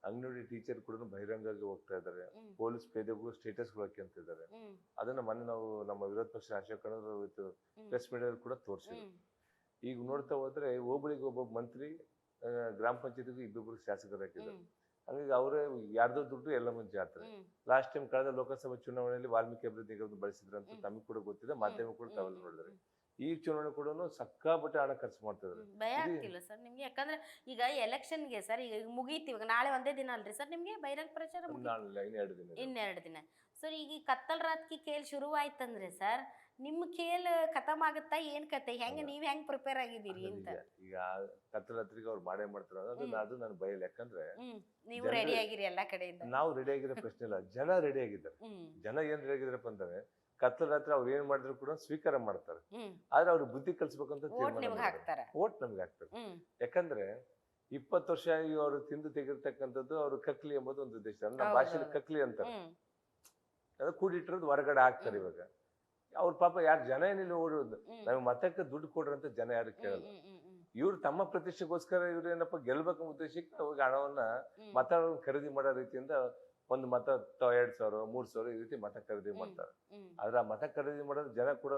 ಅಂಗನವಾಡಿ ಟೀಚರ್ ಕೂಡ ಬಹಿರಂಗ ಹೋಗ್ತಾ ಇದ್ದಾರೆ. ಪೊಲೀಸ್ ಪೇದೆಗಳು ಸ್ಟೇಟಸ್ಗಳು ಅಂತ ಹ್ಮ್. ಅದನ್ನ ಮೊನ್ನೆ ನಾವು ನಮ್ಮ ವಿರೋಧ ಪಕ್ಷ ಅಶೋಕ್ ಪ್ರೆಸ್ ಮೀಡಿಯಾ ಕೂಡ ತೋರಿಸಿದ್ರು. ಈಗ ನೋಡ್ತಾ ಹೋದ್ರೆ ಹೋಬಳಿಗೆ ಒಬ್ಬ ಮಂತ್ರಿ ಗ್ರಾಮ ಪಂಚಾಯತಿಗೂ ಇಬ್ಬೊಬ್ರು ಶಾಸಕರು ಹಾಕಿದ್ದಾರೆ. ಹ್ಮ್. ಹಂಗಾಗಿ ಅವರೇ ಯಾರ್ದೋ ದುಡ್ಡು ಎಲ್ಲ ಮುಂಚೆ ಜಾತ್ರೆ. ಲಾಸ್ಟ್ ಟೈಮ್ ಕಳೆದ ಲೋಕಸಭಾ ಚುನಾವಣೆಯಲ್ಲಿ ವಾಲ್ಮೀಕಿ ಅಭಿವೃದ್ಧಿ ನಿಗಮ ಬಳಸಿದ್ರು ಅಂತ. ತಮಗೆ ಕೂಡ ಗೊತ್ತಿದೆ ಮಾಧ್ಯಮ ಕೂಡ ತಾವೆಲ್ಲ ನೋಡಿದ್ರೆ. ಈ ಚುನಾವಣೆ ಕೂಡ ಸಕ್ಕಾಪಟ್ಟೆ ಹಣ ಖರ್ಚು ಮಾಡ್ತಿದ್ರು. ಭಯ ಆಗ್ತಿಲ್ಲ ಸರ್ ನಿಮ್ಗೆ ಯಾಕಂದ್ರೆ ಈಗ ಎಲೆಕ್ಷನ್ಗೆ ಸರ್ ಈಗ ಮುಗೀತಿ ಇವಾಗ ನಾಳೆ ಒಂದೇ ದಿನ ಅಲ್ರಿ ಸರ್ ನಿಮ್ಗೆ? ಬಹಿರಂಗ ಪ್ರಚಾರ ಇನ್ನೆರಡು ದಿನ. ಇನ್ನೆರಡು ದಿನ. ಸರ್ ಈಗ ಈ ಕತ್ತಲ್ ರಾತ್ಕಿ ಕೇಲ್ ಶುರುವಾಯ್ತಂದ್ರೆ ಸರ್ ನಿಮ್ಮ ಕೇಲ್ ಖತಮ್ ಆಗುತ್ತಾ ಏನ್ ಕತೆ? ಹೆಂಗ? ನೀವ್ ಹೆಂಗ್ ಪ್ರಿಪೇರ್ ಆಗಿದ್ದೀರಿ ಅಂತ? ನಿಜ. ಈಗ ಕತ್ತಲತ್ರಿಗೆ ಅವ್ರು ಮಾಡೇ ಮಾಡ್ತಾರೆ ಅದು ನಾನು ಬಯಲ್ ಯಾಕಂದ್ರೆ ಹ್ಮ್. ನೀವು ರೆಡಿ ಆಗಿರಿ ಎಲ್ಲಾ ಕಡೆಯಿಂದ. ನಾವು ರೆಡಿ ಆಗಿರೋ ಪ್ರಶ್ನೆ ಇಲ್ಲ. ಜನ ರೆಡಿ ಆಗಿದ್ದಾರೆ. ಹ್ಮ್. ಜನ ಏನ್ ರೆಡಿ ಆಗಿದಾರಪ್ಪ ಅಂತಂದ್ರೆ ಕತ್ತಲ ರಾತ್ರಿ ಅವ್ರು ಏನ್ ಮಾಡಿದ್ರು ಕೂಡ ಸ್ವೀಕಾರ ಮಾಡ್ತಾರೆ. ಹ್ಮ್. ಆದ್ರೆ ಅವ್ರು ಬುದ್ಧಿ ಕಲಿಸ್ಬೇಕಂತ ಓಟ್ ನಿಮ್ಗೆ ಹಾಕ್ತಾರ. ಓಟ್ ನಮ್ಗೆ ಹಾಕ್ತಾರೆ. ಹ್ಮ್. ಯಾಕಂದ್ರೆ ಇಪ್ಪತ್ತು ವರ್ಷ ಆಗಿ ಅವರು ತಿಂದು ತೆಗಿರ್ತಕ್ಕಂಥದ್ದು ಅವರು ಕಕ್ಲಿ ಎಂಬುದು ಒಂದು ಉದ್ದೇಶ. ಅಂದ್ರೆ ನಮ್ಮ ಭಾಷೆಯಲ್ಲಿ ಕಕ್ಲಿ ಅಂತಾರೆ. ಹ್ಮ್. ಅದು ಕೂಡಿಟ್ಟಿರೋದು ಹೊರಗಡೆ ಹಾಕ್ತಾರೆ. ಇವಾಗ. ಅವ್ರ ಪಾಪ ಯಾರು ಜನ ಏನಿಲ್ಲ ಓಡೋದು ನಮಗೆ ಮತಕ್ಕೆ ದುಡ್ಡು ಕೊಡ್ರಂತ ಅಂತ ಜನ ಯಾರು ಕೇಳಲ್ಲ. ಇವ್ರು ತಮ್ಮ ಪ್ರತಿಷ್ಠೆಗೋಸ್ಕರ ಇವ್ರು ಏನಪ್ಪ ಗೆಲ್ಬೇಕು ಉದ್ದೇಶಕ್ಕೆ ಅವಾಗ ಹಣವನ್ನ ಮತ ಖರೀದಿ ಮಾಡೋ ರೀತಿಯಿಂದ ಒಂದು ಮತ ಎರಡ್ ಸಾವಿರ ಮೂರ್ ಸಾವಿರ ಈ ರೀತಿ ಮತ ಖರೀದಿ. ಮಾಡ್ತಾರೆ. ಆದ್ರೆ ಆ ಮತ ಖರೀದಿ ಮಾಡೋದು ಜನ ಕೂಡ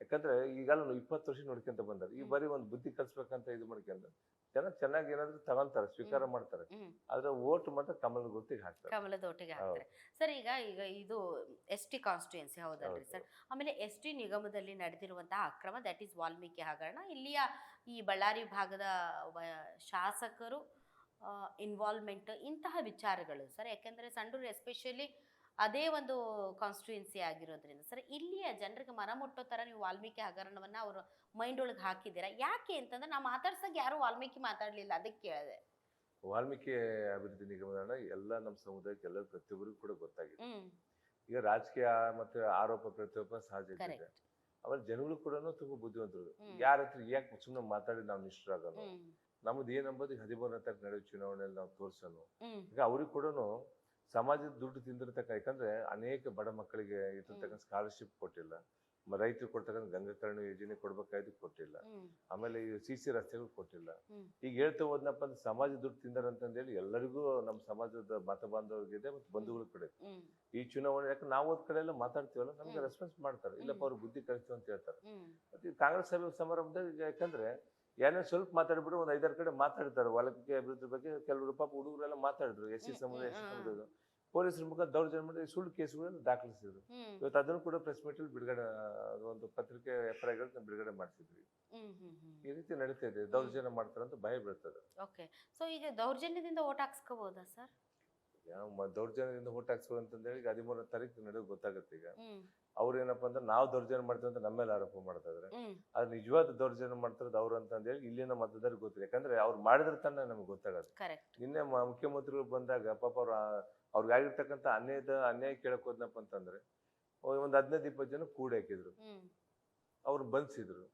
ಯಾಕಂದ್ರೆ ಈಗೆಲ್ಲ ಇಪ್ಪತ್ತು ವರ್ಷ ನೋಡ್ಕೊಂತ ಬಂದಾರೆ ಈ ಬರಿ ಒಂದು ಬುದ್ಧಿ ಕಲ್ಸ್ಬೇಕಂತ ಇದು ಮಾಡ್ಕೊಂಡ ಜನ ಚೆನ್ನಾಗಿ ಏನಾದ್ರು ತಗೊಂತಾರೆ ಸ್ವೀಕಾರ ಮಾಡ್ತಾರೆ. ಆದ್ರೆ ಓಟ್ ಮಾತ್ರ ಕಮಲದ ಗೊತ್ತಿಗೆ ಹಾಕ್ತಾರೆ. ಕಮಲದ ಒಟ್ಟಿಗೆ ಹಾಕ್ತಾರೆ. ಸರ್ ಈಗ ಈಗ ಇದು ಎಸ್ ಟಿ ಕಾನ್ಸ್ಟಿಟ್ಯೂನ್ಸಿ ಹೌದಲ್ರಿ ಹೌದು. ಸರ್? ಆಮೇಲೆ ಎಸ್ ಟಿ ನಿಗಮದಲ್ಲಿ ನಡೆದಿರುವಂತಹ ಅಕ್ರಮ ದಟ್ ಈಸ್ ವಾಲ್ಮೀಕಿ ಹಗರಣ. ಇಲ್ಲಿಯ ಈ ಬಳ್ಳಾರಿ ಭಾಗದ ಶಾಸಕರು ಇನ್ವಾಲ್ವ್ಮೆಂಟ್ ಇಂತಹ ವಿಚಾರಗಳು ಸರ್. ಯಾಕೆಂದ್ರೆ ಸಂಡೂರು ಎಸ್ಪೆಷಲಿ ಅದೇ ಒಂದು ಕಾನ್ಸ್ಟಿಟ್ಯೂನ್ಸಿ ಆಗಿರೋದ್ರಿಂದ. ಸರ್ ಇಲ್ಲಿಯ ಜನರಿಗೆ ಮನ ಮುಟ್ಟೋ ಥರ ನೀವು ವಾಲ್ಮೀಕಿ ಹಗರಣವನ್ನು ಅವರು ಮೈಂಡ್ ಒಳಗೆ ಹಾಕಿದ್ದೀರಾ? ಯಾಕೆ ಅಂತಂದ್ರೆ ನಾವು ಮಾತಾಡ್ಸಕ್ಕೆ ಯಾರು ವಾಲ್ಮೀಕಿ ಮಾತಾಡಲಿಲ್ಲ ಅದಕ್ಕೆ ಕೇಳಿದೆ. ವಾಲ್ಮೀಕಿ ಅಭಿವೃದ್ಧಿ ನಿಗಮದ ಎಲ್ಲ ನಮ್ಮ ಸಮುದಾಯಕ್ಕೆ ಎಲ್ಲ ಪ್ರತಿಯೊಬ್ಬರಿಗೂ ಕೂಡ ಗೊತ್ತಾಗಿದೆ. ಈಗ ರಾಜಕೀಯ ಮತ್ತೆ ಆರೋಪ ಪ್ರತಿಯೊಬ್ಬ ಸಹಜ ಇದೆ. ಆಮೇಲೆ ಜನಗಳು ಕೂಡ ತುಂಬಾ ಬುದ್ಧಿವಂತರು. ಯಾರ ಹತ್ರ ಯಾಕೆ ಸುಮ್ಮನೆ ಮಾತಾಡಿ ನಾವು ನಿಷ್ಠರಾಗೋಣ ನಮ್ದು ಏನಂಬೋದು ಹದಿಮೂರನೇ ತಾರೀಕು ನಡೆಯೋ ಚುನಾವಣೆಯಲ್ಲಿ ನಾವು ತೋರ್ಸೋಣ ಈಗ ಅವ್ರಿಗೆ ಕೂಡ ಸಮಾಜದ ದುಡ್ಡು ತಿಂದಿರ್ತಕ್ಕ ಯಾಕಂದ್ರೆ ಅನೇಕ ಬಡ ಮಕ್ಕಳಿಗೆ ಇಟ್ಟಿರ್ತಕ್ಕಂಥ ಸ್ಕಾಲರ್ಶಿಪ್ ಕೊಟ್ಟಿಲ್ಲ. ರೈತರು ಕೊಡ್ತಕ್ಕಂಥ ಗಂಗಾಕರಣ ಯೋಜನೆ ಕೊಡ್ಬೇಕಾಯ್ತು ಕೊಟ್ಟಿಲ್ಲ. ಆಮೇಲೆ ಈ ಸಿ ಸಿ ರಸ್ತೆಗಳು ಕೊಟ್ಟಿಲ್ಲ. ಈಗ ಹೇಳ್ತಾ ಹೋದ್ನಪ್ಪ ಅಂದ್ರೆ ಸಮಾಜ ದುಡ್ಡು ತಿಂದಾರ ಅಂತಂದೇಳಿ ಎಲ್ಲರಿಗೂ ನಮ್ಮ ಸಮಾಜದ ಮತ ಬಾಂಧವರಿಗಿದೆ ಮತ್ತು ಬಂಧುಗಳ ಕಡೆ. ಈ ಚುನಾವಣೆ ಯಾಕಂದ್ರೆ ನಾವು ಒಂದ್ ಕಡೆ ಎಲ್ಲ ಮಾತಾಡ್ತೀವಲ್ಲ ನಮ್ಗೆ ರೆಸ್ಪಾನ್ಸ್ ಮಾಡ್ತಾರೆ. ಇಲ್ಲಪ್ಪ. ಅವ್ರು ಬುದ್ಧಿ ಕಲಿಸ್ತು ಅಂತ ಹೇಳ್ತಾರೆ. ಮತ್ತೆ ಕಾಂಗ್ರೆಸ್ ಸಭೆ ಸಮಾರಂಭದಾಗ ಯಾಕಂದ್ರೆ ಏನೋ ಸ್ವಲ್ಪ ಮಾತಾಡ್ಬಿಟ್ಟು ಒಂದ್ ಐದಾರು ಕಡೆ ಮಾತಾಡ್ತಾರೆ. ಹೊಲಕ್ಕೆ ಅಭಿವೃದ್ಧಿ ಬಗ್ಗೆ ಕೆಲವರು ಪಾಪ ಹುಡುಗರೆಲ್ಲ ಮಾತಾಡಿದ್ರು. ಎಸ್ ಸಿ ಸಮುದಾಯ. ಸಮುದಾಯದ ಪೊಲೀಸರ ಮುಖ ದೌರ್ಜನ್ಯ ಮಾಡಿ ಸುಳ್ಳು ಕೇಸುಗಳನ್ನು ದಾಖಲಿಸಿದ್ರು. ಇವತ್ತು ಅದನ್ನು ಕೂಡ ಪ್ರೆಸ್ ಮೀಟ್ ಬಿಡುಗಡೆ ಒಂದು ಪತ್ರಿಕೆ ಎಫ್ಐಆರ್ ಬಿಡುಗಡೆ ಮಾಡಿಸಿದ್ವಿ. ಈ ರೀತಿ ನಡೀತಾ ಇದೆ. ದೌರ್ಜನ್ಯ ಮಾಡ್ತಾರಂತ ಅಂತ ಭಯ ಬೀಳ್ತದೆ. ಓಕೆ ಸೊ ಈಗ ದೌರ್ಜನ್ಯದಿಂದ ಓಟ್ ಹಾಕ್ಸ್ಕೋಬಹುದಾ ಸರ್ ಮ- ದೌರ್ಜನ್ಯದಿಂದ ಓಟ್ ಅಂತ ಅಂತಂದೇಳಿ ಈಗ ಹದಿಮೂರನೇ ತಾರೀಕು ನಡೆಯೋದು ಗೊತ್ತಾಗುತ್ತೆ ಈಗ. ಅವ್ರ ಅವ್ರು ಏನಪ್ಪ ಅಂದ್ರೆ ನಾವು ದೌರ್ಜನ್ಯ ಮಾಡ್ತೀವಿ ಅಂತ ನಮ್ಮ ಮೇಲೆ ಆರೋಪ ಮಾಡ್ತಾ ಇದ್ರೆ ಅದು ನಿಜವಾದ ದೌರ್ಜನ್ಯ ಮಾಡ್ತಿರೋದು ಅವ್ರು ಅಂತಂದೇಳಿ ಇಲ್ಲಿನ ಮತದಾರರಿಗೆ ಗೊತ್ತಿಲ್ಲ. ಯಾಕಂದ್ರೆ ಅವ್ರು ಮಾಡಿದ್ರೆ ತಾನೇ ನಮ್ಗೆ ಗೊತ್ತಾಗತ್ತೆ. ನಿನ್ನೆ ಮುಖ್ಯಮಂತ್ರಿಗಳು ಬಂದಾಗ ಪಾಪ ಅವ್ರ ಅವ್ರಿಗೆ ಆಗಿರ್ತಕ್ಕಂಥ ಅನ್ಯಾಯದ ಅನ್ಯಾಯ ಕೇಳಕ್ ಹೋದ್ನಪ್ಪ ಅಂತಂದ್ರೆ ಒಂದ್ ಹದಿನೈದು ಇಪ್ಪತ್ತು ಜನ ಕೂಡಿ ಹಾಕಿದ್ರು. ಅವ್ರು ಬಂಧಿಸಿದ್ರು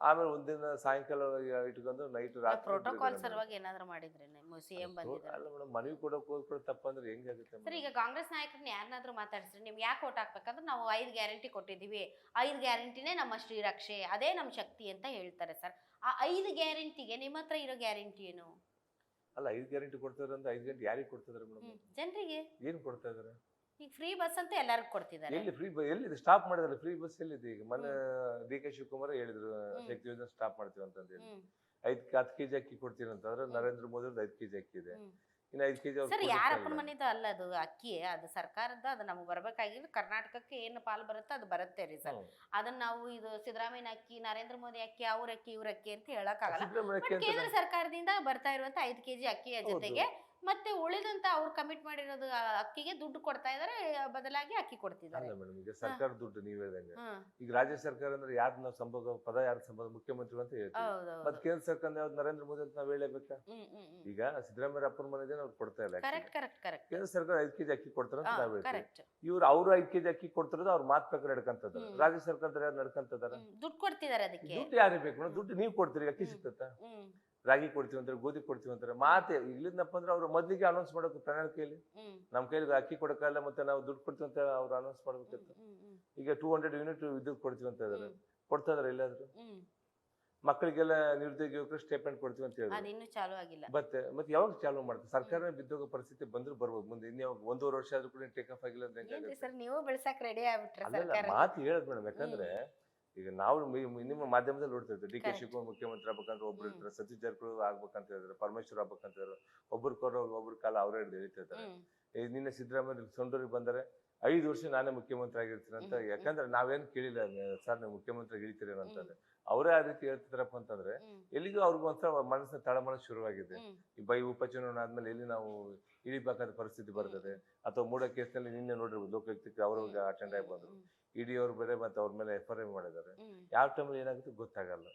ಆಮೇಲೆ ಒಂದಿನ ಸಾಯಂಕಾಲ ಇಟ್ಕೊಂಡು ನೈಟ್ ರಾತ್ರಿ ಪ್ರೋಟೋಕಾಲ್ ಸರ್ವಾಗಿ ಸಲುವಾಗಿ ಏನಾದ್ರು ಮಾಡಿದ್ರೆ ಸಿಎಂ ಅಲ್ಲ ಮೇಡಮ್ ಮನವಿ ಕೊಡಕ್ ಹೋಗ್ಬಿಟ್ಟು ತಪ್ಪಂದ್ರೆ ಹೆಂಗಾಗುತ್ತೆ ಸರ್ ಈಗ ಕಾಂಗ್ರೆಸ್ ನಾಯಕರನ್ನ ಯಾರನ್ನಾದ್ರೂ ಮಾತಾಡಿಸ್ರಿ ನಿಮ್ಗೆ ಯಾಕೆ ಓಟ್ ಹಾಕ್ಬೇಕಂದ್ರೆ ನಾವು ಐದು ಗ್ಯಾರಂಟಿ ಕೊಟ್ಟಿದ್ದೀವಿ. ಐದು ಗ್ಯಾರಂಟಿನೇ ನಮ್ಮ ಶ್ರೀರಕ್ಷೆ ಅದೇ ನಮ್ಮ ಶಕ್ತಿ ಅಂತ ಹೇಳ್ತಾರೆ ಸರ್ ಆ ಐದು ಗ್ಯಾರಂಟಿಗೆ ನಿಮ್ಮ ಹತ್ರ ಇರೋ ಗ್ಯಾರಂಟಿ ಏನು? ಅಲ್ಲ ಐದು ಗ್ಯಾರಂಟಿ ಕೊಡ್ತಾರೆ ಅಂದ್ರೆ ಐದು ಗಂಟೆ ಯಾರಿಗೆ ಕೊಡ್ತಿದ್ರು ಮೇಡಮ್ ಜನರಿಗೆ? ಏನ್ ಕೊಡ್ತಾ ಇದಾರೆ? ಈಗ ಫ್ರೀ ಬಸ್ ಅಂತ ಎಲ್ಲರಿಗೂ ಕೊಡ್ತಿದ್ದಾರೆ. ಎಲ್ಲಿ ಫ್ರೀ ಎಲ್ಲಿದೆ? ಸ್ಟಾಪ್ ಮಾಡಿದ್ರೆ ಫ್ರೀ ಬಸ್ ಎಲ್ಲಿದೆ? ಈಗ ಮೊನ್ನೆ ಡಿ ಕೆ ಶಿವಕುಮಾರ್ ಹೇಳಿದ್ರು ಶಕ್ತಿ ಯೋಜನೆ ಸ್ಟಾಪ್ ಮಾಡ್ತೀವಿ ಅಂತ ಹೇಳಿ. ಐದ್ ಹತ್ತು ಕೆಜಿ ಅಕ್ಕಿ ಕೊಡ್ತೀನಿ ಅಂತಂದ್ರೆ ನರೇಂದ್ರ ಮೋದಿ ಅವ್ರದ್ದು ಐದು ಕೆಜಿ ಅಕ್ಕಿ ಇದೆ. ಇನ್ನು ಐದು ಕೆಜಿ ಸರ್ ಯಾರಪ್ಪನ ಮನೆದು ಅಲ್ಲ ಅದು ಅಕ್ಕಿ ಅದು ಸರ್ಕಾರದ ಅದು ನಮಗೆ ಬರ್ಬೇಕಾಗಿದ್ದು ಕರ್ನಾಟಕಕ್ಕೆ ಏನು ಪಾಲು ಬರುತ್ತೆ ಅದು ಬರುತ್ತೆ ರೀ ಸರ್. ಅದನ್ನ ನಾವು ಇದು ಸಿದ್ದರಾಮಯ್ಯ ಅಕ್ಕಿ ನರೇಂದ್ರ ಮೋದಿ ಅಕ್ಕಿ ಅವ್ರ ಅಕ್ಕಿ ಇವ್ರ ಅಕ್ಕಿ ಅಂತ ಹೇಳಕ್ ಆಗಲ್ಲ ಕೇಂದ್ರ ಸರ್ಕಾರದಿಂದ ಬರ್ತಾ ಇರುವಂತ ಐದು ಕೆಜಿ ಅಕ್ಕಿಯ ಜೊತೆಗೆ ಮತ್ತೆ ಉಳಿದಂತ ಅವ್ರು ಕಮಿಟ್ ಮಾಡಿರೋದು ಆ ಅಕ್ಕಿಗೆ ದುಡ್ಡು ಕೊಡ್ತಾ ಇದಾರೆ ಬದಲಾಗಿ ಅಕ್ಕಿ ಕೊಡ್ತಿದ್ದಾರೆ. ಅಲ್ಲ ಮೇಡಮ್ ಈಗ ಸರ್ಕಾರ ದುಡ್ಡು ನೀವ್ ಹೇಳ್ದಂಗೆ. ಈಗ ರಾಜ್ಯ ಸರ್ಕಾರ ಅಂದ್ರೆ ಯಾರು ನಾವು ಸಂಭವ ಪದ ಯಾರು ಸಂಬಂಧ ಮುಖ್ಯಮಂತ್ರಿ ಅಂತ ಹೇಳ್ತೀವಿ. ಹೌದೌದು. ಮತ್ತೆ ಕೇಂದ್ರ ಸರ್ಕಾರ ಯಾವ್ದು ನರೇಂದ್ರ ಮೋದಿ ಅಂತ ನಾವ್ ಹೇಳಬೇಕಾ ಹ್ಮ್ ಹ್ಮ್ ಹ್ಮ್. ಈಗ ಸಿದ್ದರಾಮಯ್ಯ ಅಪ್ಪನ ಮನೆಗೆ ಅವ್ರು ಕೊಡ್ತಾ ಇಲ್ಲ ಕರೆಕ್ಟ್ ಕರೆಕ್ಟ್ ಕರೆಕ್ಟ್ ಕೇಂದ್ರ ಸರ್ಕಾರ ಐದು ಕೆಜಿ ಅಕ್ಕಿ ಕೊಡ್ತಾರೆ ಅಂತ ನಾವ್ ಹೇಳ್ತೀವಿ. ಕರೆಕ್ಟ್ ಇವ್ರು ಅವ್ರು ಐದು ಕೆಜಿ ಅಕ್ಕಿ ಕೊಡ್ತಿರೋದು ಅವ್ರ ಮಾತ್ ಪ್ರಕಾರ ನಡ್ಕಂತದ ರಾಜ್ಯ ಸರ್ಕಾರ ಯಾರು ನಡ್ಕಂತದಾರ? ದುಡ್ಡು ಕೊಡ್ತಿದ್ದಾರೆ ಅದಕ್ಕೆ. ದುಡ್ಡು ಯಾರಿಗೆ ಬೇಕು ಮೇಡಮ್ ದುಡ್ಡು ನೀವು ಕೊಡ್ತೀರಿ ಅಕ್ಕಿ ಸಿಕ್ತ ಸಿಗ್ತತ್ತ? ಹ್ಮ್. ರಾಗಿ ಕೊಡ್ತೀವಿ ಅಂತಾರೆ ಗೋಧಿ ಕೊಡ್ತೀವಿ ಅಂತಾರೆ. ಮಾತೆ ಇಲ್ಲಿಂದಪ್ಪ ಅಂದ್ರೆ ಅವ್ರು ಮೊದಲಿಗೆ ಅನೌನ್ಸ್ ಮಾಡೋಕೆ ಪ್ರಣಾಳಿಕೆಯಲ್ಲಿ ನಮ್ಮ ನಮ್ ಕೈಲಿ ಅಕ್ಕಿ ಕೊಡೋಕ್ಕಲ್ಲ ಮತ್ತೆ ನಾವು ದುಡ್ಡು ಕೊಡ್ತೀವಿ ಅಂತ ಅವ್ರು ಅನೌನ್ಸ್ ಮಾಡ್ಬೇಕಿತ್ತು ಈಗ ಟೂ ಹಂಡ್ರೆಡ್ ಯೂನಿಟ್ ವಿದ್ಯುತ್ ಕೊಡ್ತೀವಿ ಅಂತ ಇದಾರೆ. ಕೊಡ್ತಾ ಇದಾರೆ ಎಲ್ಲಾದ್ರು ಮಕ್ಕಳಿಗೆಲ್ಲ ನಿರುದ್ಯೋಗ ಯುವಕರು ಸ್ಟೇಪೆಂಡ್ ಕೊಡ್ತೀವಿ ಅಂತ ಹೇಳಿ ಮತ್ತೆ ಮತ್ತೆ ಯಾವಾಗ ಚಾಲು ಮಾಡ್ತಾರೆ ಸರ್ಕಾರ ಬಿದ್ದೋಗ ಪರಿಸ್ಥಿತಿ ಬಂದ್ರೆ ಬರ್ಬೋದು. ಮುಂದೆ ಯಾವಾಗ ಒಂದೂವರೆ ವರ್ಷ ಆದ್ರೂ ಕೂಡ ಟೇಕ್ ಆಫ್ ಆಗಿಲ್ಲ ಅಂತ ಮಾತು ಹೇಳದ್ ಮೇಡಮ್ ಯಾಕಂದ್ರೆ ಈಗ ನಾವು ಮಿ- ನಿಮ್ಮ ಮಾಧ್ಯಮದಲ್ಲಿ ನೋಡ್ತಿರ್ತೀವಿ. ಡಿ ಕೆ ಶಿವಕುಮಾರ್ ಮುಖ್ಯಮಂತ್ರಿ ಆಗ್ಬೇಕಂದ್ರೆ ಒಬ್ರು. ಇರ್ತಾರೆ ಸತೀಶ್ ಜಾರಕಿಹೊಳಿ ಆಗ್ಬೇಕಂತ ಹೇಳಿದ್ರೆ ಪರಮೇಶ್ವರ್ ಆಗ್ಬೇಕಂತ ಹೇಳಿದ್ರು ಒಬ್ರು ಕೊರೋ ಒಬ್ರು ಕಾಲ ಅವರೇ ಹಿಡಿದು ಹೇಳ್ತಿರ್ತಾರೆ ಹ್ಮ್. ಈ ನಿನ್ನೆ ಸಿದ್ದರಾಮಯ್ಯ ಸೊಂಡೂರಿಗೆ ಬಂದರೆ ಐದು ವರ್ಷ ನಾನೇ ಮುಖ್ಯಮಂತ್ರಿ ಆಗಿರ್ತೀನಿ ಅಂತ. ಯಾಕಂದ್ರೆ ನಾವೇನು ಕೇಳಿಲ್ಲ ಸರ್ ನೀವು ಮುಖ್ಯಮಂತ್ರಿ ಹಿಡಿತೀರಿ ಅಂತಂದ್ರೆ ಅವರೇ ಆ ರೀತಿ ಹೇಳ್ತಿದ್ರಪ್ಪ ಅಂತಂದ್ರೆ ಹ್ಮ್. ಎಲ್ಲಿಗೂ ಅವ್ರಿಗೂ ಒಂಥರ ಮನಸ್ಸಿನ ತಳಮಳ ಶುರುವಾಗಿದೆ. ಹ್ಮ್. ಈ ಬೈ ಉಪಚುನಾವಣೆ ಆದ್ಮೇಲೆ ಎಲ್ಲಿ ನಾವು ಇಳಿಬೇಕಾದ ಪರಿಸ್ಥಿತಿ ಬರ್ತದೆ. ಅಥವಾ ಮೂಡ ಕೇಸ್ನಲ್ಲಿ ನಿನ್ನೆ ನೋಡಿರ್ಬೋದು ಲೋಕಾಯುಕ್ತಕ್ಕೆ ಅವ್ರಿಗೆ ಅಟೆಂಡ್ ಆಗಿ ಬಂದ್ರು ಇಡಿ ಅವ್ರ ಬೇರೆ ಮತ್ತೆ ಅವ್ರ ಮೇಲೆ ಎಫ್ ಐ ಮಾಡಿದ್ದಾರೆ. ಯಾವ ಟೈಮಲ್ಲಿ ಏನಾಗುತ್ತೆ ಗೊತ್ತಾಗಲ್ಲ.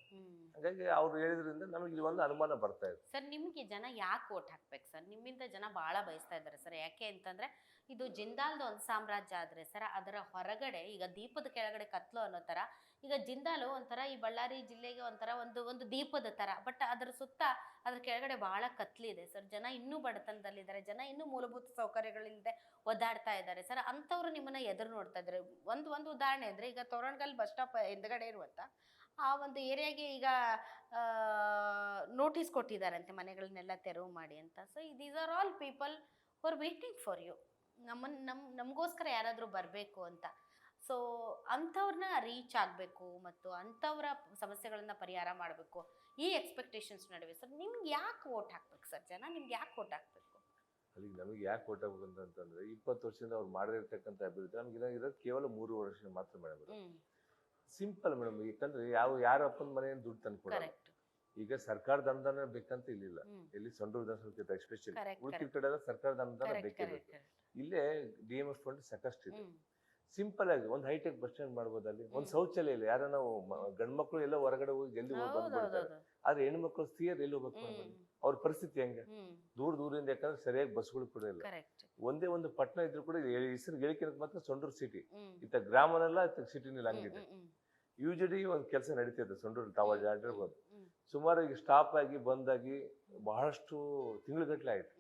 ಹಾಗಾಗಿ ಅವ್ರು ಹೇಳಿದ್ರಿಂದ ನಮಗೆ ಇಲ್ಲಿ ಒಂದು ಅನುಮಾನ ಬರ್ತಾ ಇದೆ. ಸರ್ ನಿಮ್ಗೆ ಜನ ಯಾಕೆ ಓಟ್ ಹಾಕ್ಬೇಕು ಸರ್? ನಿಮ್ಮಿಂದ ಜನ ಬಹಳ ಬಯಸ್ತಾ ಇದ್ದಾರೆ ಸರ್. ಯಾಕೆ ಅಂತಂದ್ರೆ ಇದು ಜಿಂದಾಲ್ದ ಒಂದು ಸಾಮ್ರಾಜ್ಯ ಆದ್ರೆ ಸರ್ ಅದರ ಹೊರಗಡೆ ಈಗ ದೀಪದ ಕೆಳಗಡೆ ಕತ್ಲು ಅನ್ನೋ ತರ ಈಗ ಜಿಂದಾಲು ಒಂಥರ ಈ ಬಳ್ಳಾರಿ ಜಿಲ್ಲೆಗೆ ಒಂಥರ ಒಂದು ಒಂದು ದೀಪದ ತರ ಬಟ್ ಅದರ ಸುತ್ತ ಅದ್ರ ಕೆಳಗಡೆ ಬಹಳ ಕತ್ಲಿದೆ ಸರ್. ಜನ ಇನ್ನೂ ಬಡತನದಲ್ಲಿದ್ದಾರೆ. ಜನ ಇನ್ನೂ ಮೂಲಭೂತ ಸೌಕರ್ಯಗಳಿಲ್ಲದೆ ಒದ್ದಾಡ್ತಾ ಇದ್ದಾರೆ. ಸರ್, ಅಂಥವ್ರು ನಿಮ್ಮನ್ನ ಎದುರು ನೋಡ್ತಾ ಇದ್ದಾರೆ. ಒಂದು ಒಂದು ಉದಾಹರಣೆ ಅಂದ್ರೆ ಈಗ ತೋರಣಗಲ್ ಬಸ್ ಸ್ಟಾಪ್ ಹಿಂದ್ಗಡೆ ಇರುವಂತ, ಆ ಒಂದು ಏರಿಯಾಗೆ ಈಗ ನೋಟಿಸ್ ಕೊಟ್ಟಿದ್ದಾರಂತೆ ಮನೆಗಳನ್ನೆಲ್ಲ ತೆರವು ಮಾಡಿ ಅಂತ. So these are all people are waiting for you ನಮ್ಮನ್ನು ನಮ್ಮ ನಮಗೋಸ್ಕರ ಯಾರಾದರೂ ಬರಬೇಕು ಅಂತ. ಸೊ ಅಂಥವ್ರನ್ನ ರೀಚ್ ಆಗಬೇಕು ಮತ್ತು ಅಂಥವ್ರ ಸಮಸ್ಯೆಗಳನ್ನು ಪರಿಹಾರ ಮಾಡಬೇಕು ಈ ಎಕ್ಸ್ಪೆಕ್ಟೇಷನ್ಸ್ ನಡುವೆ. ಸರ್ ನಿಮ್ಗೆ ಯಾಕೆ ವೋಟ್ ಹಾಕ್ಬೇಕು ಸರ್ ಜನ? ನಿಮ್ಗೆ ಯಾಕೆ ವೋಟ್ ಹಾಕ್ಬೇಕು? ಅಲ್ಲಿಗೆ ನಮಗೆ ಯಾಕೆ ಕೊಟ್ಟಬೇಕು ಅಂತಂದ್ರೆ ಇಪ್ಪತ್ತು ವರ್ಷದಿಂದ ಅವ್ರು ಮಾಡಿರ್ತಕ್ಕಂಥ ಅಭಿವೃದ್ಧಿ. ನಮ್ಗೆ ಇರೋದು ಕೇವಲ ಮೂರು ವರ್ಷ ಮಾತ್ರ ಮೇಡಮ್ ಸಿಂಪಲ್ ಮೇಡಮ್ ಯಾಕಂದ್ರೆ ಯಾವ ಯಾರ ಅಪ್ಪನ ಮನೆಯನ್ನು ದುಡ್ಡು ತಂದು ಕೊಡೋದು ಕರೆಕ್ಟ್ ಈಗ ಸರ್ಕಾರದ ಅನುದಾನ ಬೇಕಂತ ಇಲ್ಲಿಲ್ಲ. ಇಲ್ಲಿ. ಸೊಂಡ ವಿಧಾನಸಭೆ ಎಸ್ಪೆಷಲಿ ಉಳಿದ ಕಡೆ ಎಲ್ಲ ಸರ್ಕಾರದ ಅನುದಾನ ಬೇಕೇ. ಬೇಕು ಇಲ್ಲೇ ಡಿ ಎಂ ಎಸ್ ಫಂಡ್ ಸಾಕಷ್ಟು ಇದೆ ಸಿಂಪಲ್ ಆಗಿ ಒಂದು ಹೈಟೆಕ್ ಬಸ್ ಸ್ಟ್ಯಾಂಡ್ ಮಾಡ್ಬೋದು ಅಲ್ಲಿ. ಒಂದು. ಶೌಚಾಲಯ ಇಲ್ಲ. ಯಾರ ನಾವು ಗಂಡ್ ಮಕ್ಳು ಎಲ್ಲ ಹೊರಗಡೆ ಹೋಗಿ ಜಲ್ದಿ ಹೋಗಿ ಬಂದ್ಬಿಡ್ತಾರೆ. ಆದ್ರೆ ಹೆಣ್ಮಕ್ಳು ಸ್ತ್ರೀಯರು ಎಲ್ಲಿ ಹೋಗ್ಬೇಕು? ಅವ್ರ ಪರಿಸ್ಥಿತಿ ಹೆಂಗ? ದೂರ ದೂರದಿಂದ ಯಾಕಂದ್ರೆ ಸರಿಯಾಗಿ ಬಸ್ಗಳು ಕೂಡ ಇಲ್ಲ. ಒಂದೇ ಒಂದು ಪಟ್ಟಣ ಇದ್ರು ಕೂಡ ಹೆಸರು ಗಳಿಕೆ ಮಾತ್ರ ಸೊಂಡೂರು ಸಿಟಿ ಇತ್ತ ಗ್ರಾಮನೆಲ್ಲ ಇತ್ತ ಸಿಟಿನಲ್ಲಿ ಹಂಗಿದೆ. ಯೂಜಲಿ ಒಂದು ಕೆಲಸ ನಡೀತಿದೆ ಸೊಂಡೂರು ತಾವ ಸುಮಾರು ಈಗ ಸ್ಟಾಪ್ ಆಗಿ ಬಂದಾಗಿ ಬಹಳಷ್ಟು ತಿಂಗಳುಗಟ್ಟಲೆ ಆಯ್ತು.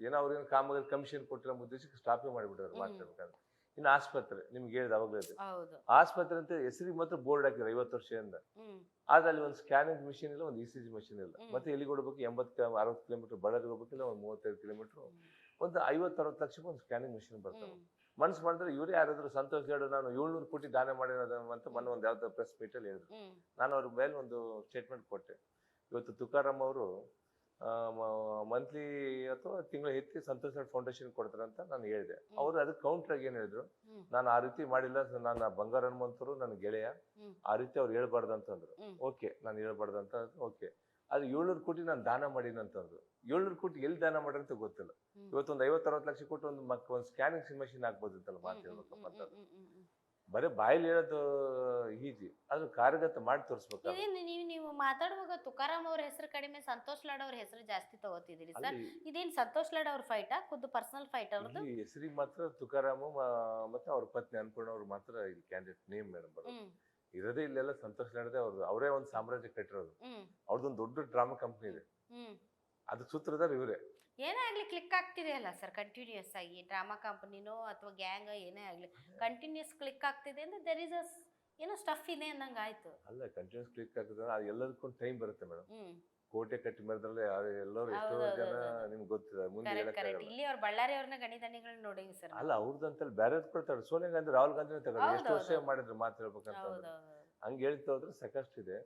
ಏನೋ ಅವ್ರೇನು ಕಾಮಗಾರಿ ಕಮಿಷನ್ ಕೊಟ್ಟಿರೋ ಉದ್ದೇಶಕ್ಕೆ ಸ್ಟಾಪೇ ಮಾಡಿಬಿಟ್ಟಾರೆ ಹ್ಮ್. ಇನ್ನು ಆಸ್ಪತ್ರೆ ನಿಮ್ಗೆ ಹೇಳಿದ ಅವಾಗಲೇ ಇದೆ. ಹೌದು. ಆಸ್ಪತ್ರೆ ಅಂತ ಹೆಸರಿಗೆ ಮಾತ್ರ ಬೋರ್ಡ್ ಹಾಕಿದ್ರು ಐವತ್ತು ವರ್ಷದಿಂದ ಹ್ಮ್. ಆದ್ರೆ ಅಲ್ಲಿ ಒಂದು ಸ್ಕ್ಯಾನಿಂಗ್ ಮಿಷಿನ್ ಇಲ್ಲ ಒಂದು ಇ ಸಿ ಜಿ ಮಿಷಿನ್ ಇಲ್ಲ. ಹ್ಮ್. ಮತ್ತೆ ಎಲ್ಲಿಗೆ ಹೋಗ್ಬೇಕು? ಎಂಬತ್ತು ಅರವತ್ತು ಕಿಲೋಮೀಟರ್ ಬಳ್ಳಾರಿಗೆ ಹೋಗ್ಬೇಕಿಲ್ಲ ಒಂದು ಮೂವತ್ತೈದು ಕಿಲೋಮೀಟರ್. ಒಂದು ಐವತ್ತು ಅರವತ್ತು ಲಕ್ಷಕ್ಕೆ ಒಂದು ಸ್ಕ್ಯಾನಿಂಗ್ ಮಿಷಿನ್ ಬರ್ತಾವೆ ಹ್ಮ್. ಮನ್ಸು ಮಾಡಿದ್ರೆ ಇವರೇ ಯಾರಾದ್ರು ಸಂತೋಷ ಗೌಡ ನಾನು ಏಳ್ನೂರು ಕೋಟಿ ದಾನ ಮಾಡಿರೋದು ಅಂತ ಮೊನ್ನೆ ಒಂದು ಯಾವ್ದೋ ಪ್ರೆಸ್ ಮೀಟಲ್ಲಿ ಹೇಳಿದ್ರು. ಹ್ಮ್. ನಾನು ಅವ್ರ ಮೇಲೆ ಒಂದು ಸ್ಟೇಟ್ಮೆಂಟ್ ಕೊಟ್ಟೆ. ಇವತ್ತು ತುಕಾರಾಮ್ ಅವರು ಮಂತ್ಲಿ ಅಥವಾ ತಿಂಗಳ ಹೆಚ್ಚಿ ಸಂತೋಷ್ ಫೌಂಡೇಶನ್ ಕೊಡ್ತಾರೆ ಅಂತ ನಾನು ಹೇಳಿದೆ. ಅವರು ಅದಕ್ಕೆ ಕೌಂಟರ್ ಆಗಿ ಏನ್ ಹೇಳಿದ್ರು ನಾನು ಆ ರೀತಿ ಮಾಡಿಲ್ಲ ನಾನು ಬಂಗಾರ ಹನುಮಂತರು ನನ್ನ ಗೆಳೆಯ ಆ ರೀತಿ ಅವ್ರು ಹೇಳ್ಬಾರ್ದು ಅಂತಂದ್ರು. ಓಕೆ ನಾನು ಹೇಳ್ಬಾರ್ದು ಅಂತ ಓಕೆ. ಅದು ಏಳ್ನೂರು ಕೋಟಿ ನಾನು ದಾನ ಮಾಡೀನಿ ಅಂತಂದ್ರು. ಏಳ್ನೂರು ಕೋಟಿ ಎಲ್ಲಿ ದಾನ ಮಾಡ್ರಿ ಅಂತ ಗೊತ್ತಿಲ್ಲ. ಇವತ್ತೊಂದು ಐವತ್ತರವತ್ತು ಲಕ್ಷ ಕೊಟ್ಟು ಒಂದು ಮಕ್ ಒಂದು ಸ್ಕ್ಯಾನಿಂಗ್ ಮಷಿನ್ ಹಾಕ್ಬೋದಿತ್ತಲ್ಲ ಮಾತು ಹೇಳ್ಬೇಕಪ್ಪ ಅಂತ. ಬರೀ ಬಾಯಲ್ಲಿ ಹೇಳೋದು ಈಜಿ. ಅದು ಕಾರ್ಯಗತ ಮಾಡಿ ತೋರಿಸ್ಬೇಕು ಇದೇನು ನೀವು ನೀವು ಮಾತಾಡುವಾಗ ತುಕಾರಾಮ್ ಅವ್ರ ಹೆಸರು ಕಡಿಮೆ ಸಂತೋಷ್ ಲಾಡ್ ಅವ್ರ ಹೆಸರು ಜಾಸ್ತಿ ತಗೋತಿದ್ದೀರಿ ಸರ್? ಇದೇನ್ ಸಂತೋಷ್ ಲಾಡ್ ಅವ್ರ ಫೈಟಾ ಖುದ್ದು ಪರ್ಸನಲ್ ಫೈಟ್ ಅವ್ರದ್ದು ಹೆಸರಿಗೆ ಮಾತ್ರ ತುಕಾರಾಮು ಮ- ಮತ್ತೆ ಅವ್ರ ಪತ್ನಿ ಅನ್ಪೂರ್ಣ ಅವ್ರು ಮಾತ್ರ ಇಲ್ಲಿ ಕ್ಯಾಂಡಿಡೇಟ್ ನೇಮ್ ಮೇಡಮ್ ಬರೋದು. ಹ್ಮ್. ಇರೋದೇ ಇಲ್ಲೆಲ್ಲ ಸಂತೋಷ್ ಲಾಡ್ದೆ ಅವ್ರದ್ದು ಅವರೇ ಒಂದು ಸಾಮ್ರಾಜ್ಯ ಕಟ್ಟಿರೋದು. ಹ್ಮ್. ಅವ್ರದ್ದೊಂದು ದೊಡ್ಡ ಡ್ರಾಮಾ ಕಂಪ್ನಿ ಇದೆ. ಹ್ಮ್. ಅದು ಸೂತ್ರಧಾರ ಇವರೇ. ಏನೇ ಆಗಲಿ ಕ್ಲಿಕ್ ಆಗ್ತಿದೆ ಅಲ್ಲ ಸರ್ ಕಂಟಿನ್ಯೂಸ್ ಆಗಿ? ಡ್ರಾಮಾ ಕಂಪ್ನಿನೋ ಅಥವಾ ಗ್ಯಾಂಗ್ ಏನೇ ಆಗಲಿ ಕಂಟಿನ್ಯೂಸ್ ಕ್ಲಿಕ್ ಆಗ್ತಿದೆ ಅಂದ್ರೆ ದೆರ್ ಇಸ್ ಅ ಏನೋ ಸ್ಟಫ್ ಇದೆ ಅನ್ನಂಗ ಆಯ್ತು. ಅಲ್ಲ ಕಂಟಿನ್ಯೂಸ್ ಕ್ಲಿಕ್ ಆಗ್ತದೆ ಅದು ಎಲ್ಲದಕ್ಕೂ ಟೈಮ್ ಬರುತ್ತೆ ಮೇಡಮ್ ಕೋಟೆ ಕಟ್ಟಿ ಮರದಲ್ಲಿ ಎಲ್ಲರೂ ಎಷ್ಟೋ ಜನ. ನಿಮ್ಗೆ ಗೊತ್ತಿದೆ ಮುಂದೆ ಕರೆಕ್ಟ್ ಕರೆಕ್ಟ್ ಇಲ್ಲಿ ಅವ್ರ ಬಳ್ಳಾರಿ ಅವ್ರನ್ನ ಗಣಿತಣಿಗಳು ನೋಡಿ ಸರ್ ಅಲ್ಲ ಅವ್ರದ್ದು ಬೇರೆ ಕೊಡ್ತಾರೆ? ಸೋನಿಯಾ ಗಾಂಧಿ ರಾಹುಲ್ ಗಾಂಧಿನೇ ತಗೊಳ್ಳಿ. ಹೌದು, ಎಷ್ಟು ವರ್ಷ ಮಾಡಿದ್ರು ಮಾತಾಡ್ಬೇಕಂತ ಹಂಗೆ ಹೇಳ್ತಾ ಹೋದ್ರೆ ಸಾಕಷ್ಟಿದೆ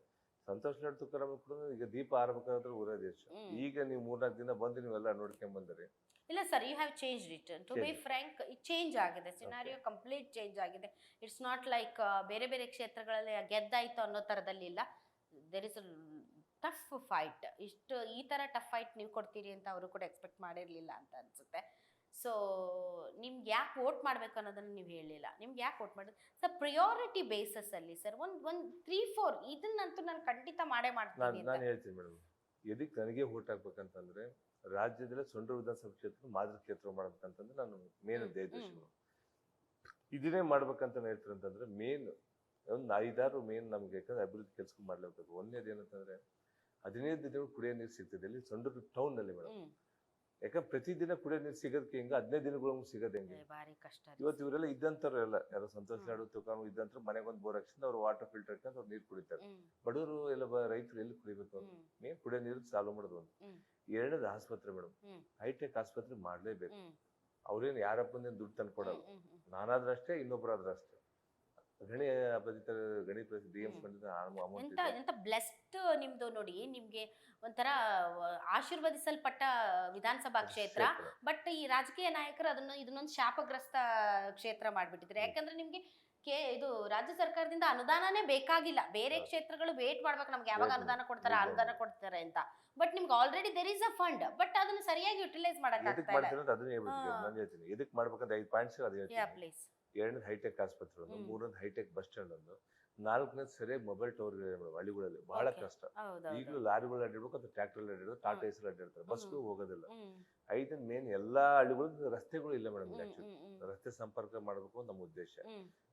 ಸಂತೋಷ್ ಲಾಡ್ ತುಕಾರಾಮ್ ಕೂಡ ಈಗ ದೀಪ ಆರ್ಬೇಕಾದ್ರೆ ಊರೇ ದೇಶ. ಈಗ ನೀವು ಮೂರ್ನಾಲ್ಕು ದಿನ ಬಂದು ನೀವೆಲ್ಲ ನೋಡ್ಕೊಂಡ್ ಬಂದಿರಿ. ಇಲ್ಲ sir you have change it to be frank frank change ಆಗಿದೆ. ಸಿನಾರಿಯೋ ಕಂಪ್ಲೀಟ್ ಚೇಂಜ್ ಆಗಿದೆ. ಇಟ್ಸ್ ನಾಟ್ ಲೈಕ್ ಬೇರೆ ಬೇರೆ ಕ್ಷೇತ್ರಗಳಲ್ಲಿ ಗೆದ್ದಾಯ್ತು ಅನ್ನೋ ಥರದಲ್ಲಿ ಇಲ್ಲ. ದೇರ್ ಇಸ್ ಟಫ್ ಫೈಟ್ ಇಷ್ಟು ಈ ಥರ ಟಫ್ ಫೈಟ್ ನೀವು ಕೊಡ್ತೀರಿ ಅಂತ ಅವರು ಕೂಡ ಎಕ್ಸ್ಪೆಕ್ಟ್ ಮಾಡಿರಲಿಲ್ಲ ಅಂತ ಅನ್ಸುತ್ತೆ. ಸೊ ನಿಮ್ಗೆ ಯಾಕೆ ವೋಟ್ ಮಾಡಬೇಕು ಅನ್ನೋದನ್ನು ನೀವು ಹೇಳಿಲ್ಲ. ನಿಮ್ಗೆ ಯಾಕೆ ವೋಟ್ ಮಾಡೋದು ಸರ್ ಪ್ರಿಯಾರಿಟಿ ಬೇಸಸ್ಸಲ್ಲಿ ಸರ್ ಒಂದು ಒಂದು ತ್ರೀ ಫೋರ್ ಇದನ್ನಂತೂ ನಾನು ಖಂಡಿತ ಮಾಡೇ ಮಾಡ್ತೀನಿ ನಾನು ಅಂತ. ಹೇಳ್ತೀನಿ ಮೇಡಮ್ ಎದಕ್ಕೆ ನನಗೆ ವೋಟ್ ಹಾಕ್ಬೇಕಂತಂದ್ರೆ ರಾಜ್ಯದಲ್ಲೇ ಸೊಂಡ್ರ ವಿಧಾನಸಭಾ ಕ್ಷೇತ್ರ ಮಾದರಿ ಕ್ಷೇತ್ರ ಮಾಡ್ಬೇಕಂತಂದ್ರೆ ನಾನು ಮೇನ್ ಹ್ಮ್, ಉದ್ದೇಶಗಳು ಇದನ್ನೇ ಮಾಡ್ಬೇಕಂತ ನಾನು ಹೇಳ್ತೀನಿ ಅಂತಂದ್ರೆ ಮೇನ್ ಒಂದು ಐದಾರು ಮೇನ್ ನಮ್ಗೆ ಯಾಕಂದ್ರೆ ಅಭಿವೃದ್ಧಿ ಕೆಲಸ ಮಾಡ್ಲೇಬೇಕು. ಒಂದೇದೇನಂತಂದ್ರೆ ಹದಿನೈದು ದಿನಗಳು ಕುಡಿಯೋ ನೀರು ಸಿಗ್ತದೆ. ಇಲ್ಲಿ ಸೊಂಡೂರು ಟೌನ್ನಲ್ಲಿ ಮೇಡಮ್ ಹ್ಮ್. ಯಾಕಂದ್ರೆ ಪ್ರತಿದಿನ ಕುಡಿಯೋ ನೀರು ಸಿಗೋದಕ್ಕೆ ಹಿಂಗ ಹದಿನೈದು ದಿನಗಳು ಸಿಗೋದು ಹೆಂಗೆ. ಏ, ಭಾರಿ ಕಷ್ಟ ಇವತ್ತು ಇವರೆಲ್ಲ ಇದ್ದಂತವ್ರು ಎಲ್ಲ ಯಾರೋ ಸಂತೋಷ. ನಾಡು ತುಕಾಮ್ ಇದ್ದಂತರ ಮನೆಗೆ ಒಂದು ಬೋರ್ ಹಾಕ್ಸಿಂದ ಅವ್ರು ವಾಟರ್ ಫಿಲ್ಟರ್ ಹಾಕೊಂಡು ಅವ್ರು ನೀರು ಕುಡಿತಾರೆ. ಬಡವರು ಎಲ್ಲ ರೈತರು ಎಲ್ಲಿ ಕುಡಿಬೇಕು ಮೇನ್ ಕುಡಿಯೋ ನೀರು ಸಾಲ್ವ್ ಮಾಡೋದು ಒಂದು. ಎರಡನೇದು ಆಸ್ಪತ್ರೆ ಮೇಡಮ್. ಹೈಟೆಕ್ ಆಸ್ಪತ್ರೆ ಮಾಡ್ಲೇಬೇಕು. ಅವ್ರೇನು ಯಾರಪ್ಪಂದೇನು ದುಡ್ಡು ತಂದ್ಕೊಡಲ್ಲ. ನಾನಾದ್ರೂ ಅಷ್ಟೇ ಇನ್ನೊಬ್ಬರಾದ್ರೂ ಅಷ್ಟೇ. ಗಣಿ ಗಣಿ ಡಿ ಅಮೌಂಟ್ ಎಂತ ಎಂತ ಬ್ಲೆಸ್ಡ್ ನಿಮ್ದು ನೋಡಿ ನಿಮ್ಗೆ ಒಂಥರ ಆಶೀರ್ವದಿಸಲ್ಪಟ್ಟ ವಿಧಾನಸಭಾ ಕ್ಷೇತ್ರ ಬಟ್ ಈ ರಾಜಕೀಯ ನಾಯಕರು ಅದನ್ನ ಇದನ್ನೊಂದು ಶಾಪಗ್ರಸ್ತ ಕ್ಷೇತ್ರ ಮಾಡ್ಬಿಟ್ಟಿದ್ರೆ. ಯಾಕಂದ್ರೆ ನಿಮ್ಗೆ ಕೆ ಇದು ರಾಜ್ಯ ಸರ್ಕಾರದಿಂದ ಅನುದಾನನೇ ಬೇಕಾಗಿಲ್ಲ. ಬೇರೆ ಕ್ಷೇತ್ರಗಳು ವೇಟ್ ಮಾಡ್ಬೇಕು. ನಮ್ಗೆ ಯಾವಾಗ ಅನುದಾನ ಕೊಡ್ತಾರೆ ಅನುದಾನ ಕೊಡ್ತಾರೆ ಅಂತ. ಬಟ್ ನಿಮ್ಗೆ already there is a fund but ಅದನ್ನ ಸರಿಯಾಗಿ ಯುಟಿಲೈಸ್ ಮಾಡಕ್ಕೆ ಅದನ್ನೇ ಹೇಳ್ತೀನಿ. ಎದಕ್ ಮಾಡ್ಬೇಕಂತ ಐದು ಪಾಯಿಂಟ್ಸ್ ಪ್ಲೀಸ್ ಎರಡನೇದು ಹೈಟೆಕ್ ಆಸ್ಪತ್ರೆ ಒಂದು ಮೂರನೇ ಮೂರನೇದು ಹೈಟೆಕ್ ಬಸ್ ಸ್ಟ್ಯಾಂಡ್ ಒಂದು ನಾಲ್ಕನೇದು ಸರಿಯಾಗಿ ಮೊಬೈಲ್ ಟವರ್ ಮೇಡಮ್ ಹಳ್ಳಿಗಳಲ್ಲಿ. ಬಹಳ. ಕಷ್ಟ. ಈಗಲೂ ಲಾರಿಗಳು ಅಡ್ಡಿರ್ಬೇಕು ಅಥವಾ ಟ್ರ್ಯಾಕ್ಟರ್ ಅಡ್ಡಿರ್ಬೇಕು ಟಾಟಾ. ಹೆಸರು ಅಡ್ಡಿರ್ತಾರೆ ಬಸ್ಗಳು ಹೋಗೋದಿಲ್ಲ. ಐದನ್ ಮೇನ್ ಎಲ್ಲಾ ಹಳ್ಳಿಗಳು ರಸ್ತೆಗಳು ಇಲ್ಲ ಮೇಡಮ್ ಆಕ್ಚುಲಿ ರಸ್ತೆ ಸಂಪರ್ಕ ಮಾಡಬೇಕು ನಮ್ಮ ಉದ್ದೇಶ.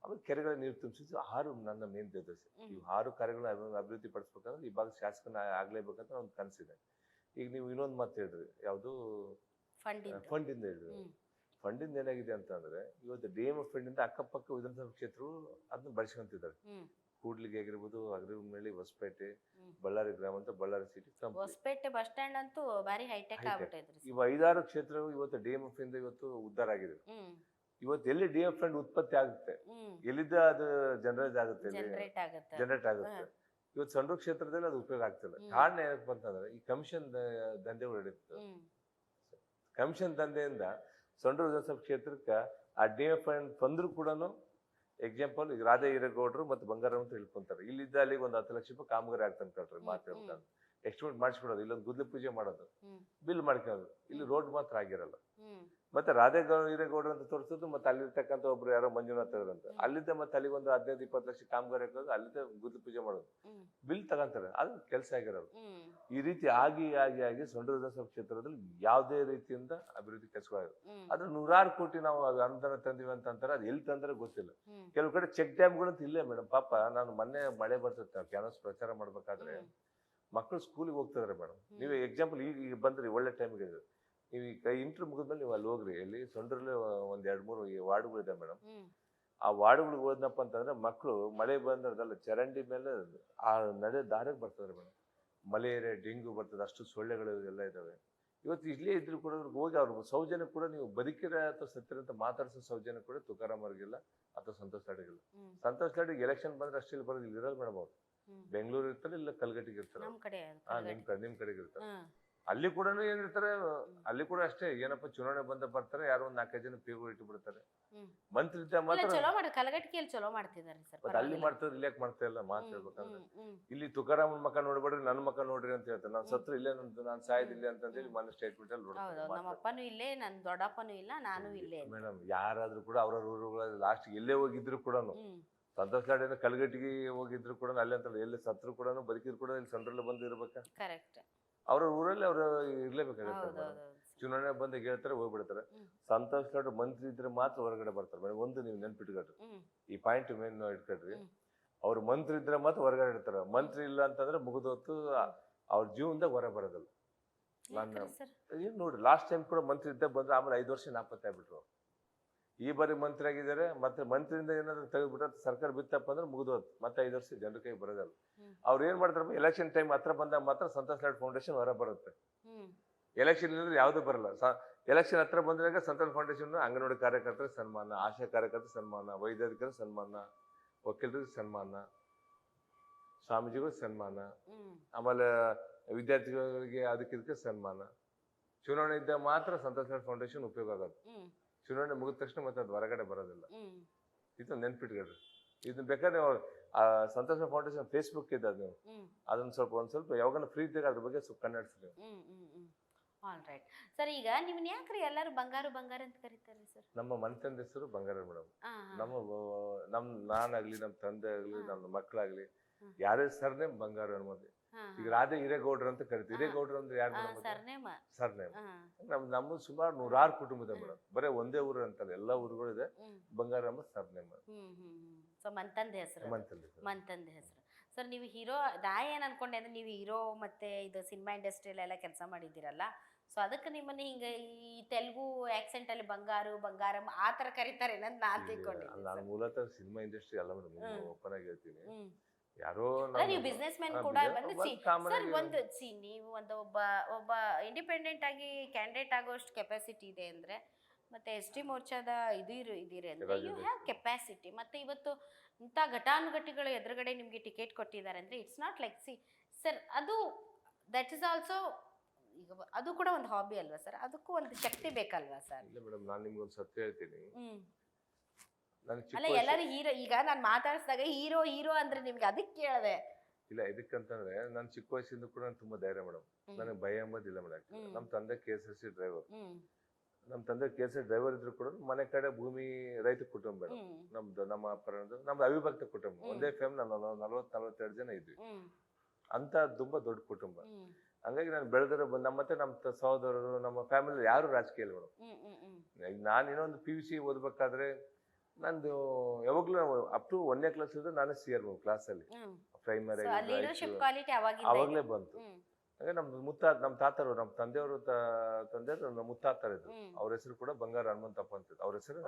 ಆಮೇಲೆ ಕೆರೆಗಳ ನೀರು ತುಂಬಿಸಿದ್ರು ಆರು ನನ್ನ ಮೇನ್ ಉದ್ದೇಶ. ಈ ಆರು ಕಾರ್ಯಗಳನ್ನ ಅಭಿ- ಅಭಿವೃದ್ಧಿ ಪಡಿಸ್ಬೇಕಂದ್ರೆ ಈ ಭಾಗ ಶಾಸಕನ ಆಗ್ಲೇಬೇಕಂತ ಒಂದು ಕನಸಿದೆ. ಈಗ ನೀವು ಇನ್ನೊಂದು ಮಾತು ಹೇಳ್ರಿ. ಯಾವುದು ಫಂಡ್ ಫಂಡ್ ಇಂದ ಹೇಳಿದ್ರಿ ಹ್ಮ್ ಫಂಡ್ ಇಂದ ಏನಾಗಿದೆ ಅಂತ ಅಂದ್ರೆ ಇವತ್ತು ಡಿ ಎಂ ಎಫ್ ಫಂಡ್ ಇಂದ ಅಕ್ಕಪಕ್ಕ ವಿಧಾನಸಭಾ ಕ್ಷೇತ್ರಗಳು ಅದನ್ನ ಬಳಸ್ಕೊಂತಿದ್ದಾರೆ. ಕೂಡ್ಲಿಗೆ ಆಗಿರ್ಬೋದು ಅಗ್ರಿಮಳ್ಳಿ ಹೊಸಪೇಟೆ. ಬಳ್ಳಾರಿ ಗ್ರಾಮ ಅಂತ Ballari city Hosapete bus stand ಅಂತೂ ಬಾರಿ ಹೈಟೆಕ್ ಇವು ಐದಾರು ಕ್ಷೇತ್ರಗಳು ಇವತ್ತು ಡಿ ಎಂ ಎಫ್ ಇಂದ ಇವತ್ತು ಉದ್ದಾರ ಆಗಿದೆ. ಇವತ್ತು ಎಲ್ಲಿ ಡಿ ಎಫ್ ಫಂಡ್ ಉತ್ಪತ್ತಿ ಆಗುತ್ತೆ? ಎಲ್ಲಿದ್ದ ಅದು ಜನರೇಟ್ ಆಗುತ್ತೆ ಜನರೇಟ್ ಆಗುತ್ತೆ. ಜನರೇಟ್ ಆಗುತ್ತೆ. ಇವತ್ತು ಸಣ್ಣ ಕ್ಷೇತ್ರದಲ್ಲಿ ಅದು ಉಪಯೋಗ ಆಗ್ತಿಲ್ಲ. ಕಾರಣ ಏನಪ್ಪ ಅಂತಂದ್ರೆ ಈ ಕಮಿಷನ್ ದಂಧೆಗಳು ನಡೀತದೆ. ಕಮಿಷನ್ ದಂಧೆಯಿಂದ ಸೊಂಡ್ರ ವಿಧಾನಸಭಾ ಕ್ಷೇತ್ರಕ್ಕೆ ಆ ಡಿ ಎಫ್ ಫಂಡ್ ಬಂದ್ರು ಕೂಡ ಎಕ್ಸಾಂಪಲ್ ಈಗ ರಾಧಾ ಹಿರೇಗೌಡರು ಮತ್ತು ಬಂಗಾರಂ ಅಂತ ಹೇಳ್ಕೊಂತಾರೆ ಇಲ್ಲಿದ್ದ ಅಲ್ಲಿಗೆ ಒಂದು ಹತ್ತು ಲಕ್ಷ ರೂಪಾಯಿ ಕಾಮಗಾರಿ ಆಗ್ತಾನೆ ಕಳ್ರಿ ಮಾತು ಹ್ಮ್. ಎಸ್ಟಿಮೇಟ್ ಮಾಡಿಸ್ಬಿಡೋದು ಇಲ್ಲೊಂದು ಗುದ್ದಲಿ ಪೂಜೆ ಮಾಡೋದು ಬಿಲ್ ಮಾಡ್ಕೊಳ್ಳೋದು ಇಲ್ಲಿ ರೋಡ್ ಮಾತ್ರ ಆಗಿರಲ್ಲ. ಮತ್ತೆ ರಾಧೆ ಹಿರೇಗೌಡರು ಅಂತ ತೋರಿಸೋದು ಮತ್ತೆ ಅಲ್ಲಿರ್ತಕ್ಕಂಥ ಒಬ್ರು ಯಾರೋ ಮಂಜುನಾಥ್ ಅಂತ. ಅಲ್ಲಿಂದ ಅಲ್ಲಿದ್ದ ಮತ್ತೆ ಅಲ್ಲಿಗೆ ಒಂದು ಹದಿನೈದು ಇಪ್ಪತ್ತು ಲಕ್ಷ ಕಾಮಗಾರಿ ಹಾಕೋದು ಅಲ್ಲಿದ್ದ ಗುದ್ದಲಿ ಪೂಜೆ ಮಾಡೋದು. ಬಿಲ್ ತಗೊಂತಾರೆ ಅದು ಕೆಲಸ ಆಗಿರೋದು. ಈ ರೀತಿ ಆಗಿ ಆಗಿ ಆಗಿ ಸೊಂಡ ವಿಧಾನಸಭಾ ಕ್ಷೇತ್ರದಲ್ಲಿ ಯಾವುದೇ ರೀತಿಯಿಂದ ಅಭಿವೃದ್ಧಿ ಕೆಲಸಗಳಾಗಿದೆ ಆದ್ರೆ ಅದ್ರ ನೂರಾರು ಕೋಟಿ ನಾವು ಅನುದಾನ ತಂದಿವಿ ಅಂತ ಅಂತಾರೆ ಅದು ಎಲ್ಲಿ ತಂದ್ರೆ ಗೊತ್ತಿಲ್ಲ. ಕೆಲವು ಕಡೆ ಚೆಕ್ ಡ್ಯಾಮ್ಗಳಂತ ಇಲ್ಲೇ ಮೇಡಮ್ ಪಾಪ ನಾನು ಮೊನ್ನೆ ಮಳೆ ಬರ್ತೈತೆ ಕ್ಯಾನಸ್ ಪ್ರಚಾರ ಮಾಡ್ಬೇಕಾದ್ರೆ. ಮಕ್ಕಳು ಸ್ಕೂಲಿಗೆ ಹೋಗ್ತಿದ್ದಾರೆ ಮೇಡಮ್. ನೀವು ಎಕ್ಸಾಂಪಲ್ ಈಗ ಈಗ ಬಂದ್ರಿ ಒಳ್ಳೆ ಟೈಮ್ಗೆ ನೀವು ಈಗ ಇಂಟ್ರ್ ಮುಗಿದ್ಮೇಲೆ ನೀವು ಅಲ್ಲಿ ಹೋಗ್ರಿ. ಇಲ್ಲಿ ಸೊಂಡ್ರಲ್ಲಿ ಒಂದ್ ಎರಡ್ ಮೂರು ಈ ವಾರ್ಡ್ಗಳಿದೆ ಮೇಡಮ್. ಆ ವಾರ್ಡ್ಗಳಿಗೆ ಹೋದ್ನಪ್ಪ ಅಂತಂದ್ರೆ ಮಕ್ಕಳು ಮಳೆ ಬಂದ್ರದಲ್ಲ ಚರಂಡಿ ಮೇಲೆ ಆ ನಡೆ ದಾರಿಗೆ ಬರ್ತದೆ ಮೇಡಮ್. ಮಲೇರಿಯಾ ಡೆಂಗು ಬರ್ತದೆ ಅಷ್ಟು ಸೊಳ್ಳೆಗಳು ಎಲ್ಲ ಇದಾವೆ. ಇವತ್ತು ಇಲ್ಲೇ ಇದ್ರು ಕೂಡ ಅವ್ರಿಗೆ ಹೋಗಿ ಅವ್ರ ಸೌಜನ್ಯ ಕೂಡ ನೀವು ಬದುಕಿರ ಅಥವಾ ಸತ್ತಿರ ಅಂತ ಮಾತಾಡ್ಸೋ ಸೌಜನ್ಯ ಕೂಡ ತುಕಾರಾಮ್ ಅವ್ರಿಗಿಲ್ಲ ಅಥವಾ ಸಂತೋಷ್ ಲಾಡಿಗಿಲ್ಲ. ಸಂತೋಷ್ ಲಾಡಿಗೆ ಎಲೆಕ್ಷನ್ ಬಂದ್ರೆ ಅಷ್ಟು ಇಲ್ಲಿ ಬರೋದು ಇಲ್ಲಿ ಇರಲ್ಲ ಮೇಡಮ್ ಅವ್ರು. ಬೆಂಗಳೂರು ಇರ್ತಾರೆ ಇಲ್ಲ ಕಲ್ಗಟ್ಟಿಗೆ ಇರ್ತಾರೆ? ನಮ್ಮ ಕಡೆ. ನಿಮ್ ಕಡೆ ನಿಮ್ ಕಡೆಗೆ ಇರ್ತಾರೆ? ಅಲ್ಲಿ ಕೂಡ ಏನಿರ್ತಾರೆ ಅಲ್ಲಿ ಕೂಡ ಅಷ್ಟೇ ಏನಪ್ಪ ಚುನಾವಣೆ ಬಂದ ಬರ್ತಾರೆ ಯಾರೋ ಒಂದ್ ನಾಲ್ಕೈದು ಜನ ಪಿಗಳು ಇಟ್ಟು ಬಿಡ್ತಾರೆ. ಮಂತ್ರಿ ಇಲ್ಲ ಮಾತ್ರ ಚಲೋ ಮಾಡಿ ಕಲಗಟ್ಟಿಗೆಯಲ್ಲಿ ಚಲೋ ಮಾಡ್ತಿದ್ದಾರೆ ಸರ್ ಅಲ್ಲಿ ಮಾಡ್ತಾರೆ ಇಲ್ಲಿ ಯಾಕೆ ಮಾಡ್ತಾ ಇಲ್ಲ ಮಾತು ಹೇಳ್ಬೇಕಂದ್ರೆ. ಇಲ್ಲಿ ತುಕಾರಾಮನ್ ಮಕ್ಕ ನೋಡ್ಬೇಡ್ರಿ ನನ್ನ ಮಕ್ಕ ನೋಡ್ರಿ ಅಂತ ಹೇಳ್ತಾರೆ. ನಾನು ಸತ್ರ ಇಲ್ಲೇ ನಾನ್ ನಾನು ಸಾಯ್ದಿಲ್ಲ ಅಂತಂದೇಳಿ ಮನೆ ಸ್ಟೇಟ್ಮೆಂಟ್ ಅಲ್ಲಿ ನೋಡ್ತಾರೆ ನಮ್ಮ ಅಪ್ಪನೂ ಇಲ್ಲೇ ನನ್ನ ದೊಡ್ಡಪ್ಪನೂ ಇಲ್ಲ ನಾನು ಇಲ್ಲೇ ಅಂತ. ಮೇಡಮ್ ಯಾರಾದ್ರೂ ಕೂಡ ಅವ್ರ ಊರುಗಳ ಲಾಸ್ಟ್ ಎಲ್ಲೇ ಹೋಗಿದ್ರು ಕೂಡ ಸಂತೋಷ್ ಕಲ್ಗಟ್ಟಿಗೆ ಹೋಗಿದ್ರು ಕೂಡ ಅಲ್ಲಿ ಅಂತ ಎಲ್ಲಿ ಸತ್ರು ಕೂಡ ಬದುಕಿದ್ರು ಕೂಡ ಇಲ್ಲಿ ಸೆಂಟ್ರಲ್ ಬಂದು ಇರ್ಬೇಕಾ? ಕರೆಕ್ಟ್ ಅವ್ರ ಊರಲ್ಲಿ ಅವ್ರು ಇರ್ಲೇಬೇಕಾಗತ್ತೆ. ಚುನಾವಣೆ ಬಂದಾಗ ಹೇಳ್ತಾರೆ ಹೋಗ್ಬಿಡ್ತಾರೆ. ಸಂತೋಷ್ ಲಾಡ್ ಮಂತ್ರಿ ಇದ್ರೆ ಮಾತ್ರ ಹೊರಗಡೆ ಬರ್ತಾರೆ. ಮೇಡಮ್ ಒಂದು ನೀವು ನೆನ್ಪಿಟ್ಕೊಳ್ರಿ. ಹ್ಮ್. ಈ ಪಾಯಿಂಟ್ ಮೇನ್ ಇಟ್ಕೊಳ್ರಿ. ಹ್ಮ್. ಅವ್ರು ಮಂತ್ರಿ ಇದ್ರೆ ಮಾತ್ರ ಹೊರಗಡೆ ಇಡ್ತಾರೆ ಮಂತ್ರಿ ಇಲ್ಲ ಅಂತಂದ್ರೆ ಮುಗಿದೊತ್ತು ಅವ್ರ ಜೀವನದಾಗ ಹೊರ ಬರೋದಲ್ಲ. ನಾನು- ಯಾಕ್ರಿ ಸರ್? ಏನ್ ನೋಡಿ ಲಾಸ್ಟ್ ಟೈಮ್ ಕೂಡ ಮಂತ್ರಿ ಇದ್ದ ಬಂದ್ರೆ ಆಮೇಲೆ ಐದು ವರ್ಷ ನಾಪತ್ತಾಗ್ಬಿಟ್ರು ಈ ಬಾರಿ ಮಂತ್ರಿ ಆಗಿದ್ದಾರೆ ಮತ್ತೆ ಮಂತ್ರಿಯಿಂದ ಏನಾದ್ರು ತೆಗೆದ್ಬಿಟ್ರೆ ಸರ್ಕಾರ ಬಿತ್ತಪ್ಪ ಅಂದ್ರೆ ಮುಗಿದೋದು ಮತ್ತೆ ಐದು ವರ್ಷ ಜನರ ಕೈ ಬರೋದಲ್ಲ. ಅವ್ರು ಏನ್ ಮಾಡ್ತಾರೆ ಎಲೆಕ್ಷನ್ ಟೈಮ್ ಹತ್ರ ಬಂದಾಗ ಮಾತ್ರ ಸಂತೋಷ್ ಲಾಡ್ ಫೌಂಡೇಶನ್ ಹೊರ ಬರುತ್ತೆ. ಎಲೆಕ್ಷನ್ ಇಲ್ಲದ್ರೆ ಯಾವುದು ಬರಲ್ಲ. ಎಲೆಕ್ಷನ್ ಹತ್ರ ಬಂದಾಗ ಸಂತೋಷ್ ಫೌಂಡೇಶನ್ ಅಂಗನವಾಡಿ ಕಾರ್ಯಕರ್ತರ ಸನ್ಮಾನ ಆಶಾ ಕಾರ್ಯಕರ್ತರ ಸನ್ಮಾನ ವೈದ್ಯಾಧಿಕರ ಸನ್ಮಾನ ವಕೀಲರಿಗೆ ಸನ್ಮಾನ ಸ್ವಾಮೀಜಿಗಳಿಗೆ ಸನ್ಮಾನ ಆಮೇಲೆ ವಿದ್ಯಾರ್ಥಿಗಳಿಗೆ ಅದಕ್ಕೆ ಇದಕ್ಕೆ ಸನ್ಮಾನ. ಚುನಾವಣೆ ಇದ್ದಾಗ ಮಾತ್ರ ಸಂತೋಷ್ ಫೌಂಡೇಶನ್ ಉಪಯೋಗ ಆಗುತ್ತೆ ಚುನಾವಣೆ ಮುಗಿದ ತಕ್ಷಣ ಮತ್ತೆ ಅದು ಹೊರಗಡೆ ಬರೋದಿಲ್ಲ. ಇದನ್ನ ಇದು ನೆನ್ಪಿಟ್ಕೊಳ್ರಿ. ಇದನ್ನ ಬೇಕಾದ್ರೆ ನೀವು ಆ ಸಂತೋಷ ಫೌಂಡೇಶನ್ ಫೇಸ್ಬುಕ್ ಇದೆ ಅದು. ನೀವು ಅದನ್ನ ಸ್ವಲ್ಪ ಒಂದ್ ಸ್ವಲ್ಪ ಯಾವಾಗ ಫ್ರೀ ಇದ್ದಾಗ ಅದ್ರ ಬಗ್ಗೆ ಸ್ವಲ್ಪ ನೀವು ಹ್ಮ್ ಆಲ್ ರೈಟ್ ಸರ್ ಈಗ ನಿಮ್ಮನ್ನ ಯಾಕ್ರಿ ಎಲ್ಲರೂ ಬಂಗಾರು ಬಂಗಾರ ಅಂತ ಕರೀತಾರೆ ಸರ್? ನಮ್ಮ ಮನೆತಂದ ಹೆಸರು ಬಂಗಾರ ಮೇಡಮ್. ನಮ್ಮ ನಮ್ಮ ನಾನಾಗ್ಲಿ ನಮ್ಮ ತಂದೆ ಆಗ್ಲಿ. ನಮ್ಮ ಮಕ್ಕಳಾಗ್ಲಿ. ಯಾರೇ ಸರ್ನೇ ಬಂಗಾರ ಅನ್ನೋದು ಈಗ ರಾಧೆ ಹಿರೇಗೌಡ್ರ ಅಂತ ಕರಿತೀವಿ. ಹಿರೇಗೌಡ್ರ ಅಂದ್ರೆ ಯಾರು ಸರ್ನೇಮ. ನಮ್ ನಮ್ಮ ಸುಮಾರು ನೂರಾರು ಕುಟುಂಬದ ಮೇಡಮ್. ಬರೇ ಒಂದೇ ಊರು ಅಂತಲ್ಲ ಎಲ್ಲಾ ಊರುಗಳು ಇದೆ ಬಂಗಾರಮ್ಮ ಸರ್ನೇಮ. ಸೊ ಮಂತಂದ ಹೆಸರು ಮಂತಂದ ಹೆಸರು. ಸರ್ ನೀವು ಹೀರೋ ನಾ ಏನು ಅನ್ಕೊಂಡೆ ಅಂದ್ರೆ ನೀವು ಹೀರೋ ಮತ್ತೆ ಇದು ಸಿನಿಮಾ ಇಂಡಸ್ಟ್ರಿಯಲ್ಲೆಲ್ಲ ಕೆಲಸ ಮಾಡಿದ್ದೀರಲ್ಲ. ಸೊ ಅದಕ್ಕೆ ನಿಮ್ಮನ್ನ ಹಿಂಗೆ ಈ ತೆಲುಗು ಆಕ್ಸೆಂಟ್ ಅಲ್ಲಿ ಬಂಗಾರು ಬಂಗಾರಂ ಆ ಥರ ಕರೀತಾರೆ ನಾನು ತಿಳ್ಕೊಂಡೆ ನಾನು ಮೂಲತಃ ಸಿನಿಮಾ ಇಂಡಸ್ಟ್ರಿ ಅಲ್ಲ ಮೇಡಮ್. ಓಪನ್ ಆಗಿ ಹೇಳ್ತೀನಿ. ಯಾರೋ ನೀವು ಬಿಸ್ನೆಸ್ ಮ್ಯಾನ್ ಕೂಡ ಬಂದು ಸರ್ ಒಂದು ಸಿ ನೀವು ಒಂದು ಒಬ್ಬ ಒಬ್ಬ ಇಂಡಿಪೆಂಡೆಂಟ್ ಆಗಿ ಕ್ಯಾಂಡಿಡೇಟ್ ಆಗೋಷ್ಟು ಕೆಪಾಸಿಟಿ ಇದೆ ಅಂದ್ರೆ ಮತ್ತೆ ಎಸ್ ಟಿ ಮೋರ್ಚಾದ ಇದು ಇರು ಇದಿರಿ ಅಂದ್ರೆ ಯು ಹ್ಯಾವ್ ಕೆಪಾಸಿಟಿ ಮತ್ತೆ ಇವತ್ತು ಇಂಥ ಘಟಾನುಘಟಿಗಳು ಎದುರುಗಡೆ ನಿಮಗೆ ಟಿಕೆಟ್ ಕೊಟ್ಟಿದ್ದಾರೆ ಅಂದ್ರೆ it's not like see sir ಅದು ದಟ್ ಇಸ್ ಆಲ್ಸೋ ಈಗ ಅದು ಕೂಡ ಒಂದು ಹಾಬಿ ಅಲ್ವಾ ಸರ್ ಅದಕ್ಕೂ ಒಂದು ಶಕ್ತಿ ಬೇಕಲ್ವಾ ಸರ್ ಇಲ್ಲ ಮೇಡಮ್ ನಾನು ನಿಮ್ಗೆ ಒಂದು ಸತ್ಯ ಹೇಳ್ತೀನಿ. ಅಲ್ಲ ಎಲ್ಲರೂ ಹೀರೋ ಈಗ ನಾನು ಮಾತಾಡಿಸಿದಾಗ ಹೀರೋ ಹೀರೋ ಅಂದ್ರೆ ನಿಮ್ಗೆ ಅದಕ್ಕೆ ಕೇಳಿದೆ. ಇಲ್ಲ ಇದಕ್ಕಂತಂದ್ರೆ ನಾನು ಚಿಕ್ಕ ವಯಸ್ಸಿಂದ ಕೂಡ ನಾನು ತುಂಬಾ ಧೈರ್ಯ ಮೇಡಮ್ ನನಗೆ ಭಯ ಎಂಬುದಿಲ್ಲ ಮೇಡಮ್ ನಮ್ಮ ತಂದೆ K S S C driver ನಮ್ಮ ತಂದೆ ಕೆ ಎಸ್ ಎಸ್ ಡ್ರೈವರ್ ಇದ್ರು ಕೂಡ ಮನೆ ಕಡೆ ಭೂಮಿ ರೈತ ಕುಟುಂಬ ಮೇಡಮ್ ನಮ್ದು ನಮ್ಮ ಅಪ್ಪರದ್ದು ನಮ್ದು ಅವಿಭಕ್ತ ಕುಟುಂಬ. ಒಂದೇ ಫ್ಯಾಮ್ ನಾನು ನಲ್ವತ್ ನಲ್ವತ್ತೆರಡು ಜನ ಇದ್ವಿ. ಅಂತ ತುಂಬಾ ದೊಡ್ಡ ಕುಟುಂಬ. ಹಂಗಾಗಿ ನಾನು ಬೆಳೆದಿರೋ ನಮ್ಮ ಮತ್ತೆ ನಮ್ಮ ಸಹೋದರರು ನಮ್ಮ ಫ್ಯಾಮಿಲಿ ಯಾರು ರಾಜಕೀಯ ಇಲ್ಲ ಮೇಡಮ್ ಈಗ ನಾನು ಇನ್ನೊಂದು ಪಿ ಯು ಸಿ ಓದ್ಬೇಕಾದ್ರೆ ನಂದು ಯಾವಾಗ್ಲೂ ಅಪ್ ಟು ಒಂದನೇ ಕ್ಲಾಸ್ ಇದ್ರೆ ನಾನು ಸಿ ಆರ್ ಕ್ಲಾಸಲ್ಲಿ ಪ್ರೈಮರಿ ಅವಾಗಲೇ. ಬಂತು. ಹಾಗೆ ನಮ್ದು ಮುತ್ತಾತ ನಮ್ಮ ತಾತರು ನಮ್ಮ ತಂದೆಯವರು ತಂದೆ ನಮ್ಮ ಮುತ್ತಾತರ ಇದ್ರು ಅವ್ರ ಹೆಸರು ಕೂಡ ಬಂಗಾರ ಹನುಮಂತಪ್ಪ ಅಂತ ಅವ್ರ ಹೆಸರು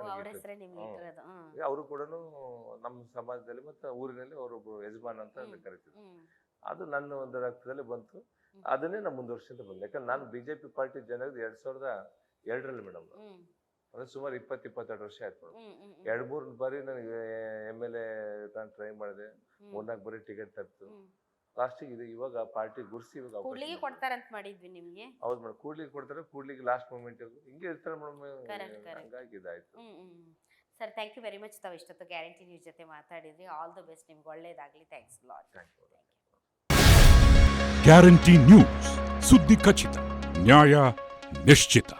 ಅವರು ಕೂಡ ನಮ್ಮ ಸಮಾಜದಲ್ಲಿ ಮತ್ತೆ ಊರಿನಲ್ಲಿ ಅವರೊಬ್ರು ಯಜಮಾನ್ ಅಂತ. ಕರಿತಿದ್ರು. ಅದು ನನ್ನ ಒಂದು ರಕ್ತದಲ್ಲಿ ಬಂತು. ಅದನ್ನೇ ನಾನು ಮುಂದುವರ್ಸಿಂದ ಬಂದೆ. ಯಾಕಂದ್ರೆ ನಾನು ಬಿಜೆಪಿ ಪಾರ್ಟಿ ಜನ ಎರಡ್ ಸಾವಿರದ ಎರಡರಲ್ಲಿ ಮೇಡಮ್ ಅಂದ್ರೆ ಸುಮಾರು ಇಪ್ಪತ್ತು ಇಪ್ಪತ್ತೆರಡು ವರ್ಷ ಆಯ್ತು ಎರಡ್ ಮೂರ್ ಬಾರಿ ನನಗೆ ಎಂ ಎಲ್ ಎ ನಾನು ಟ್ರೈ ಮಾಡಿದೆ. ಮೂರ್ನಾಲ್ಕು ಬಾರಿ ಟಿಕೆಟ್ ತಪ್ಪಿತು ಲಾಸ್ಟ್ ಲಾಸ್ಟಿಗೆ ಇದು ಇವಾಗ ಪಾರ್ಟಿ ಗುರ್ಸಿ ಇವಾಗ ಕೂಡ್ಲಿಗೆ ಕೊಡ್ತಾರೆ ಅಂತ ಮಾಡಿದ್ವಿ ನಿಮ್ಗೆ? ಹೌದು ಮೇಡಮ್ ಕೂಡ್ಲಿಗೆ ಕೊಡ್ತಾರೆ ಕೂಡ್ಲಿಗೆ ಲಾಸ್ಟ್ ಮೂಮೆಂಟ್ ಹಿಂಗೆ ಇರ್ತಾರೆ ಮೇಡಮ್. ಹಂಗಾಗಿ ಇದಾಯ್ತು. Sir thank you very much ತಾವು ಇಷ್ಟೊತ್ತು ಗ್ಯಾರಂಟಿ ನ್ಯೂಸ್ ಜೊತೆ ಮಾತಾಡಿದ್ರಿ. ಆಲ್ ದ ಬೆಸ್ಟ್ ನಿಮ್ಗೆ ಒಳ್ಳೇದಾಗ್ಲಿ. ಥ್ಯಾಂಕ್ಸ್ ಲಾಟ್ ಗ್ಯಾರಂಟಿ ನ್ಯೂಸ್ ಸುದ್ದಿ ಖಚಿತ ನ್ಯಾಯ ನಿಶ್ಚಿತ.